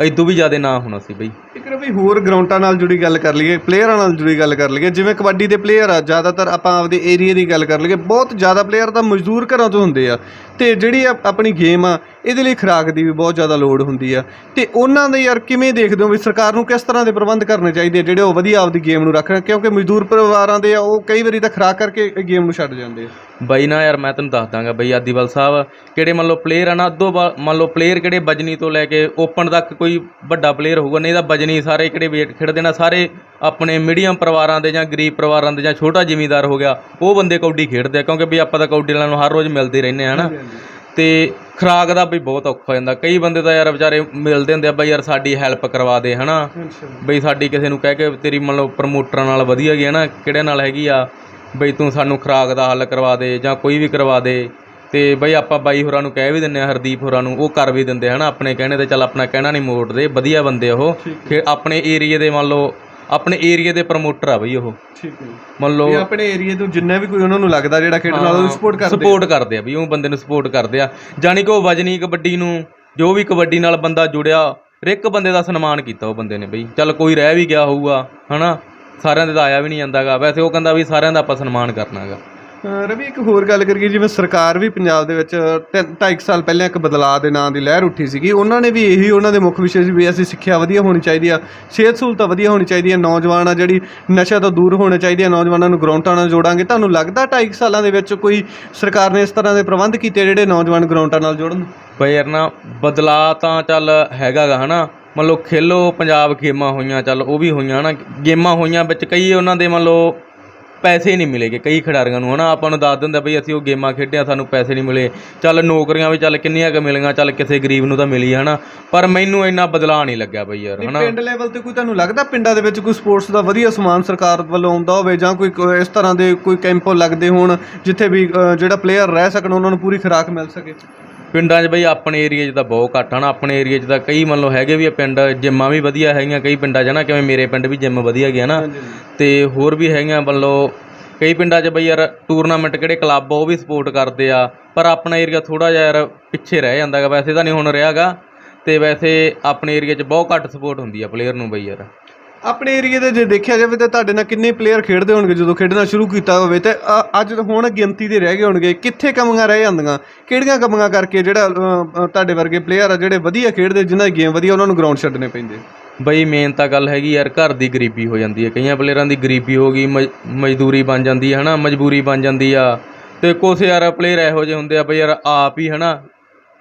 B: ਇਦੋਂ ਵੀ ਜ਼ਿਆਦਾ ਨਾਂ ਹੋਣਾ ਸੀ ਬਈ।
A: ਇੱਕ ਵੀ ਹੋਰ ਗਰਾਊਂਡਾਂ ਨਾਲ ਜੁੜੀ ਗੱਲ ਕਰ ਲਈਏ, ਪਲੇਅਰਾਂ ਨਾਲ ਜੁੜੀ ਗੱਲ ਕਰ ਲਈਏ, ਜਿਵੇਂ ਕਬੱਡੀ ਦੇ ਪਲੇਅਰ ਆ, ਜ਼ਿਆਦਾਤਰ ਆਪਾਂ ਆਪਦੇ ਏਰੀਆ ਦੀ ਗੱਲ ਕਰ ਲਈਏ, ਬਹੁਤ ਜ਼ਿਆਦਾ ਪਲੇਅਰ ਤਾਂ ਮਜ਼ਦੂਰ ਘਰਾਂ ਤੋਂ ਹੁੰਦੇ ਆ। ਤੇ ਜਿਹੜੀ ਆ- ਆਪਣੀ ਗੇਮ ਆ ਇਹਦੇ ਲਈ ਖੁਰਾਕ ਦੀ ਵੀ ਬਹੁਤ ਜ਼ਿਆਦਾ ਲੋੜ ਹੁੰਦੀ ਆ। ਤੇ ਉਹਨਾਂ ਦੇ ਯਾਰ ਕਿਵੇਂ ਦੇਖਦੇ ਹੋ ਵੀ ਸਰਕਾਰ ਨੂੰ ਕਿਸ ਤਰ੍ਹਾਂ ਦੇ ਪ੍ਰਬੰਧ ਕਰਨੇ ਚਾਹੀਦੇ ਆ ਜਿਹੜੇ ਉਹ ਵਧੀਆ ਆਪਦੀ ਗੇਮ ਨੂੰ ਰੱਖਣ ਕਿਉਂਕਿ ਮਜ਼ਦੂਰ ਪਰਿਵਾਰਾਂ ਦੇ ਆ ਉਹ ਕਈ ਵਾਰੀ ਤਾਂ ਖੁਰਾਕ ਕਰਕੇ ਗੇਮ ਨੂੰ ਛੱਡ ਜਾਂਦੇ ਆ।
B: ਬਈ ਨਾ ਯਾਰ ਮੈਂ ਤੈਨੂੰ ਦੱਸ ਦਾਂਗਾ ਬਈ ਆਦੀਵਾਲ ਸਾਹਿਬ ਕਿਹੜੇ ਮੰਨ ਲਓ ਪਲੇਅਰ ਆ ਨਾ ਅੱਧੋ ਮੰਨ ਲਓ ਪਲੇਅਰ ਕਿਹੜੇ ਬਜਨੀ ਤੋਂ ਲੈ ਕੇ ਓਪਨ ਤੱਕ ਕੋਈ ਵੱਡਾ ਪਲੇਅਰ ਹੋਊਗਾ ਨਹੀਂ ਤਾਂ ਬਜਨੀ ਸਾਰੇ ਕਿਹੜੇ ਵੇਟ ਖੇਡਦੇ ਨਾ ਸਾਰੇ ਆਪਣੇ ਮੀਡੀਅਮ ਪਰਿਵਾਰਾਂ ਦੇ ਜਾਂ ਗਰੀਬ ਪਰਿਵਾਰਾਂ ਦੇ ਜਾਂ ਛੋਟਾ ਜ਼ਿਮੀਂਦਾਰ ਹੋ ਗਿਆ ਉਹ ਬੰਦੇ ਕੌਡੀ ਖੇਡਦੇ ਆ ਕਿਉਂਕਿ ਵੀ ਆਪਾਂ ਤਾਂ ਕੌਡੀ ਵਾਲਿਆਂ ਨੂੰ ਹਰ ਰੋਜ਼ ਮਿਲਦੇ ਰਹਿੰਦੇ ਆ ਹਨਾ? ਤੇ ਖੁਰਾਕ ਦਾ ਵੀ ਬਹੁਤ ਔਖਾ ਹੋ ਜਾਂਦਾ। ਕਈ ਬੰਦੇ ਤਾਂ ਯਾਰ ਵਿਚਾਰੇ ਮਿਲਦੇ ਹੁੰਦੇ ਆ ਬਈ ਯਾਰ ਸਾਡੀ ਹੈਲਪ ਕਰਵਾ ਦੇ ਹਨਾ? ਬਈ ਸਾਡੀ ਕਿਸੇ ਨੂੰ ਕਹਿ ਕੇ ਤੇਰੀ ਮੰਨ ਲਓ ਪ੍ਰਮੋਟਰਾਂ ਨਾਲ ਵਧੀਆ ਗਈ ਨਾ ਕਿਹੜੇ ਨਾਲ ਹੈਗੀ ਆ? ਬਈ ਤੂੰ ਸਾਨੂੰ ਖੁਰਾਕ ਦਾ ਹੱਲ ਕਰਵਾ ਦੇ ਜਾਂ ਕੋਈ ਵੀ ਕਰਵਾ ਦੇ। ਤੇ ਬਈ ਆਪਾਂ ਬਾਈ ਹੋਰਾਂ ਨੂੰ ਕਹਿ ਵੀ ਦਿੰਨੇ ਆ ਹਰਦੀਪ ਹੋਰਾਂ ਨੂੰ ਉਹ ਕਰ ਵੀ ਦਿੰਦੇ ਹਨਾ? ਆਪਣੇ ਕਹਿਣੇ ਤੇ ਚੱਲ ਆਪਣਾ ਕਹਿਣਾ ਨਹੀਂ ਮੋੜਦੇ ਵਧੀਆ ਬੰਦੇ ਉਹ। ਆਪਣੇ ਏਰੀਏ ਦੇ ਮੰਨ ਲਓ ਆਪਣੇ ਏਰੀਏ ਦੇ ਪ੍ਰਮੋਟਰ ਆ ਬਈ ਉਹ।
A: ਠੀਕ ਹੈ।
B: ਮੰਨ
A: ਵੀ
B: ਲਓ
A: ਆਪਣੇ ਏਰੀਆ ਤੋਂ ਜਿੰਨਾ ਵੀ ਕੋਈ ਉਹਨਾਂ ਨੂੰ ਲੱਗਦਾ ਜਿਹੜਾ ਖੇਡਣ ਵਾਲਾ ਉਹਨੂੰ ਸਪੋਰਟ ਕਰਦੇ ਆ।
B: ਸਪੋਰਟ ਕਰਦੇ ਆ ਵੀ ਉਹ ਬੰਦੇ ਨੂੰ ਸਪੋਰਟ ਕਰਦੇ ਆ। ਜਾਣੀ ਕਿ ਉਹ ਵਜਨੀ ਕਬੱਡੀ ਨੂੰ ਜੋ ਵੀ ਕਬੱਡੀ ਨਾਲ ਬੰਦਾ ਜੁੜਿਆ ਹਰ ਇੱਕ ਬੰਦੇ ਦਾ ਸਨਮਾਨ ਕੀਤਾ ਉਹ ਬੰਦੇ ਨੇ ਬਈ। ਚੱਲ ਕੋਈ ਰਹਿ ਵੀ ਗਿਆ ਹੋਊਗਾ ਹਨਾ? ਸਾਰਿਆਂ ਦੇ ਤਾਂ ਆਇਆ ਵੀ ਨਹੀਂ ਜਾਂਦਾਗਾ। ਵੈਸੇ ਉਹ ਕਹਿੰਦਾ ਵੀ ਸਾਰਿਆਂ ਦਾ ਆਪਾਂ ਸਨਮਾਨ ਕਰਨਾਗਾ।
A: ਰਵੀ, ਇੱਕ ਹੋਰ ਗੱਲ ਕਰੀਏ, ਜਿਵੇਂ ਸਰਕਾਰ ਵੀ ਪੰਜਾਬ ਦੇ ਵਿੱਚ ਤਿੰਨ- ਢਾਈ ਕੁ ਸਾਲ ਪਹਿਲਾਂ ਇੱਕ ਬਦਲਾਅ ਦੇ ਨਾਂ ਦੀ ਲਹਿਰ ਉੱਠੀ ਸੀਗੀ। ਉਹਨਾਂ ਨੇ ਵੀ ਇਹੀ ਉਹਨਾਂ ਦੇ ਮੁੱਖ ਵਿਸ਼ੇ ਸੀ ਵੀ ਅਸੀਂ ਸਿੱਖਿਆ ਵਧੀਆ ਹੋਣੀ ਚਾਹੀਦੀ ਆ, ਸਿਹਤ ਸਹੂਲਤਾਂ ਵਧੀਆ ਹੋਣੀ ਚਾਹੀਦੀਆਂ, ਨੌਜਵਾਨ ਆ ਜਿਹੜੀ ਨਸ਼ਾ ਤੋਂ ਦੂਰ ਹੋਣੇ ਚਾਹੀਦੇ ਆ, ਨੌਜਵਾਨਾਂ ਨੂੰ ਗਰਾਊਂਡਾਂ ਨਾਲ ਜੋੜਾਂਗੇ। ਤੁਹਾਨੂੰ ਲੱਗਦਾ ਢਾਈ ਕੁ ਸਾਲਾਂ ਦੇ ਵਿੱਚ ਕੋਈ ਸਰਕਾਰ ਨੇ ਇਸ ਤਰ੍ਹਾਂ ਦੇ ਪ੍ਰਬੰਧ ਕੀਤੇ ਜਿਹੜੇ ਨੌਜਵਾਨ ਗਰਾਊਂਡਾਂ ਨਾਲ ਜੋੜਨ?
B: ਬਈ ਯਾਰ ਨਾ ਬਦਲਾ ਤਾਂ ਚੱਲ ਹੈਗਾਗਾ ਹਨਾ? ਮੰਨ ਲਓ ਖੇਲੋ, ਪੰਜਾਬ ਗੇਮਾਂ ਹੋਈਆਂ, ਚੱਲ ਉਹ ਵੀ ਹੋਈਆਂ, ਹਨਾ? ਗੇਮਾਂ ਹੋਈਆਂ ਵਿੱਚ ਕਈ ਉਹਨਾਂ ਦੇ ਮੰਨ ਲਓ ਪੈਸੇ ਨਹੀਂ ਮਿਲੇਗੇ ਕਈ ਖਿਡਾਰੀਆਂ ਨੂੰ ਹਨਾ? ਆਪਾਂ ਨੂੰ ਦੱਸ ਦਿੰਦੇ ਬਈ ਅਸੀਂ ਉਹ ਗੇਮਾਂ ਖੇਡਿਆ ਸਾਨੂੰ ਪੈਸੇ ਨਹੀਂ ਮਿਲੇ। ਚੱਲ ਨੌਕਰੀਆਂ ਵੀ ਚੱਲ ਕਿੰਨੀਆਂ ਕੁ ਮਿਲੀਆਂ ਚੱਲ ਕਿਸੇ ਗਰੀਬ ਨੂੰ ਤਾਂ ਮਿਲੀ ਹਨਾ? ਪਰ ਮੈਨੂੰ ਇੰਨਾ ਬਦਲਾਅ ਨਹੀਂ ਲੱਗਿਆ ਬਈ ਯਾਰ ਹਨਾ?
A: ਪਿੰਡ ਲੈਵਲ ਤੇ ਕੋਈ ਤੁਹਾਨੂੰ ਲੱਗਦਾ? ਪਿੰਡਾਂ ਦੇ ਵਿੱਚ ਕੋਈ ਸਪੋਰਟਸ ਦਾ ਵਧੀਆ ਸਮਾਨ ਸਰਕਾਰ ਵੱਲੋਂ ਆਉਂਦਾ ਹੋਵੇ ਜਾਂ ਕੋਈ ਇਸ ਤਰ੍ਹਾਂ ਦੇ ਕੋਈ ਕੈਂਪ ਲੱਗਦੇ ਹੋਣ ਜਿੱਥੇ ਵੀ ਜਿਹੜਾ ਪਲੇਅਰ ਰਹਿ ਸਕਣ ਉਹਨਾਂ ਨੂੰ ਪੂਰੀ ਖੁਰਾਕ ਮਿਲ ਸਕੇ?
B: ਪਿੰਡਾਂ 'ਚ ਬਈ ਆਪਣੇ ਏਰੀਆ 'ਚ ਤਾਂ ਬਹੁਤ ਘੱਟ ਹਨ ਆਪਣੇ ਏਰੀਆ 'ਚ ਤਾਂ ਕਈ ਮੰਨ ਲਓ ਹੈਗੇ ਵੀ ਆ ਪਿੰਡ ਜਿੰਮਾਂ ਵੀ ਵਧੀਆ ਹੈਗੀਆਂ ਕਈ ਪਿੰਡਾਂ 'ਚ ਨਾ ਕਿਵੇਂ ਮੇਰੇ ਪਿੰਡ ਵੀ ਜਿੰਮ ਵਧੀਆ ਗਿਆ ਨਾ। ਤੇ ਹੋਰ ਵੀ ਹੈਗੀਆਂ ਮੰਨ ਲਓ ਕਈ ਪਿੰਡਾਂ 'ਚ ਬਈ ਯਾਰ ਟੂਰਨਾਮੈਂਟ ਕਿਹੜੇ ਕਲੱਬ ਉਹ ਵੀ ਸਪੋਰਟ ਕਰਦੇ ਆ ਪਰ ਆਪਣਾ ਏਰੀਆ ਥੋੜਾ ਜਿਹਾ ਯਾਰ ਪਿੱਛੇ ਰਹਿ ਜਾਂਦਾਗਾ ਵੈਸੇ ਤਾਂ ਨਹੀਂ ਹੁਣ ਰਿਹਾਗਾ। ਤੇ ਵੈਸੇ ਆਪਣੇ ਏਰੀਆ 'ਚ ਬਹੁਤ ਘੱਟ ਸਪੋਰਟ ਹੁੰਦੀ ਆ ਪਲੇਅਰ ਨੂੰ ਬਈ ਯਾਰ।
A: ਆਪਣੇ ਏਰੀਏ ਦੇ ਜੇ ਦੇਖਿਆ ਜਾਵੇ ਤਾਂ ਤੁਹਾਡੇ ਨਾਲ ਕਿੰਨੇ ਪਲੇਅਰ ਖੇਡਦੇ ਹੋਣਗੇ ਜਦੋਂ ਖੇਡਣਾ ਸ਼ੁਰੂ ਕੀਤਾ ਹੋਵੇ ਤੇ ਅ- ਅੱਜ ਹੁਣ ਗਿਣਤੀ ਦੇ ਰਹਿ ਗਏ ਹੋਣਗੇ ਕਿੱਥੇ ਕਮੀਆਂ ਰਹਿ ਜਾਂਦੀਆਂ ਕਿਹੜੀਆਂ ਕਮੀਆਂ ਕਰਕੇ ਜਿਹੜਾ ਅ, ਅ, ਤੁਹਾਡੇ ਵਰਗੇ ਪਲੇਅਰ ਆ ਜਿਹੜੇ ਵਧੀਆ ਖੇਡਦੇ ਜਿਨ੍ਹਾਂ ਦੀ ਗੇਮ ਵਧੀਆ ਉਹਨਾਂ ਨੂੰ ਗਰਾਊਂਡ ਛੱਡਣੇ ਪੈਂਦੇ?
B: ਬਈ ਮੇਨ ਤਾਂ ਗੱਲ ਹੈਗੀ ਯਾਰ ਘਰ ਦੀ ਗਰੀਬੀ ਹੋ ਜਾਂਦੀ ਹੈ। ਕਈਆਂ ਪਲੇਅਰਾਂ ਦੀ ਗਰੀਬੀ ਹੋ ਗਈ ਮਜ- ਮਜ਼ਦੂਰੀ ਬਣ ਜਾਂਦੀ ਹੈ ਹਨਾ? ਮਜਬੂਰੀ ਬਣ ਜਾਂਦੀ ਆ। ਤੇ ਕੁਛ ਯਾਰ ਪਲੇਅਰ ਇਹੋ ਜਿਹੇ ਹੁੰਦੇ ਆ ਬਈ ਯਾਰ ਆਪ ਹੀ ਹਨਾ?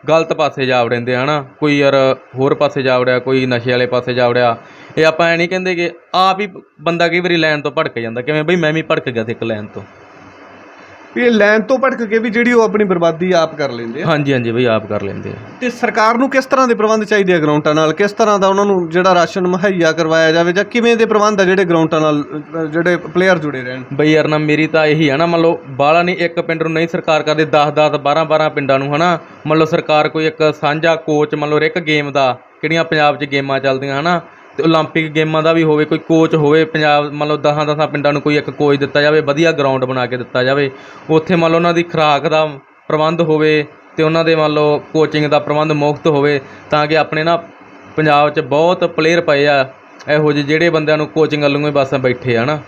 B: ਗਲਤ ਪਾਸੇ ਜਾ ਵੜਿੰਦੇ ਆ ਹਨਾ? ਕੋਈ ਯਾਰ ਹੋਰ ਪਾਸੇ ਜਾ ਵੜਿਆ ਕੋਈ ਨਸ਼ੇ ਵਾਲੇ ਪਾਸੇ ਜਾ ਵੜਿਆ। ਇਹ ਆਪਾਂ ਐ ਨਹੀਂ ਕਹਿੰਦੇ ਕਿ ਆਪ ਹੀ ਬੰਦਾ ਕਈ ਵਾਰੀ ਲਾਈਨ ਤੋਂ ਭੜਕ ਜਾਂਦਾ ਕਿਵੇਂ ਬਈ ਮੈਂ ਵੀ ਭੜਕ ਗਿਆ ਸੀ ਇੱਕ ਲਾਈਨ ਤੋਂ।
A: ਵੀ ਇਹ ਲੈਣ ਤੋਂ ਭਟਕ ਕੇ ਵੀ ਜਿਹੜੀ ਉਹ ਆਪਣੀ ਬਰਬਾਦੀ ਆਪ ਕਰ ਲੈਂਦੇ ਆ।
B: ਹਾਂਜੀ ਹਾਂਜੀ ਬਈ ਆਪ ਕਰ ਲੈਂਦੇ ਆ।
A: ਤੇ ਸਰਕਾਰ ਨੂੰ ਕਿਸ ਤਰ੍ਹਾਂ ਦੇ ਪ੍ਰਬੰਧ ਚਾਹੀਦੇ ਆ ਗਰਾਊਂਡਾਂ ਨਾਲ? ਕਿਸ ਤਰ੍ਹਾਂ ਦਾ ਉਹਨਾਂ ਨੂੰ ਜਿਹੜਾ ਰਾਸ਼ਨ ਮੁਹੱਈਆ ਕਰਵਾਇਆ ਜਾਵੇ ਜਾਂ ਕਿਵੇਂ ਦੇ ਪ੍ਰਬੰਧ ਆ ਜਿਹੜੇ ਗਰਾਊਂਡਾਂ ਨਾਲ ਅ, ਜਿਹੜੇ ਪਲੇਅਰ ਜੁੜੇ ਰਹਿਣ?
B: ਬਈ ਯਾਰ ਨਾ ਮੇਰੀ ਤਾਂ ਇਹੀ ਆ ਨਾ ਮੰਨ ਲਓ ਬਾਹਲਾ ਨਹੀਂ ਇੱਕ ਪਿੰਡ ਨੂੰ ਨਹੀਂ ਸਰਕਾਰ ਕਰਦੀ 10 10 12 12 ਪਿੰਡਾਂ ਨੂੰ ਹਨਾ? ਮੰਨ ਲਓ ਸਰਕਾਰ ਕੋਈ ਇੱਕ ਸਾਂਝਾ ਕੋਚ ਮੰਨ ਲਓ ਹਰ ਇੱਕ ਗੇਮ ਦਾ ਕਿਹੜੀਆਂ ਪੰਜਾਬ 'ਚ ਗੇਮਾਂ ਚੱਲਦੀਆਂ ਹਨਾ? ਤੇ 올림픽 ਗੇਮਾਂ ਦਾ ਵੀ ਹੋਵੇ ਕੋਈ ਕੋਚ ਹੋਵੇ ਪੰਜਾਬ ਮੰਨ ਲਓ 10 10 ਪਿੰਡਾਂ ਨੂੰ ਕੋਈ ਇੱਕ ਕੋਚ ਦਿੱਤਾ ਜਾਵੇ ਵਧੀਆ ਗਰਾਊਂਡ ਬਣਾ ਕੇ ਦਿੱਤਾ ਜਾਵੇ ਉੱਥੇ ਮੰਨ ਲਓ ਉਹਨਾਂ ਦੀ ਖੁਰਾਕ ਦਾ ਪ੍ਰਬੰਧ ਹੋਵੇ ਤੇ ਉਹਨਾਂ ਦੇ ਮੰਨ ਲਓ ਕੋਚਿੰਗ ਦਾ ਪ੍ਰਬੰਧ ਮੁਫਤ ਹੋਵੇ ਤਾਂ ਕਿ ਆਪਣੇ ਨਾ ਪੰਜਾਬ 'ਚ ਬਹੁਤ ਪਲੇਅਰ ਪਏ ਆ ਇਹੋ ਜਿਹੇ ਜਿਹੜੇ ਬੰਦਿਆਂ ਨੂੰ ਕੋਚਿੰਗ ਵੱਲੋਂ ਹੀ ਬਸ ਬੈਠੇ ਆ ਨਾ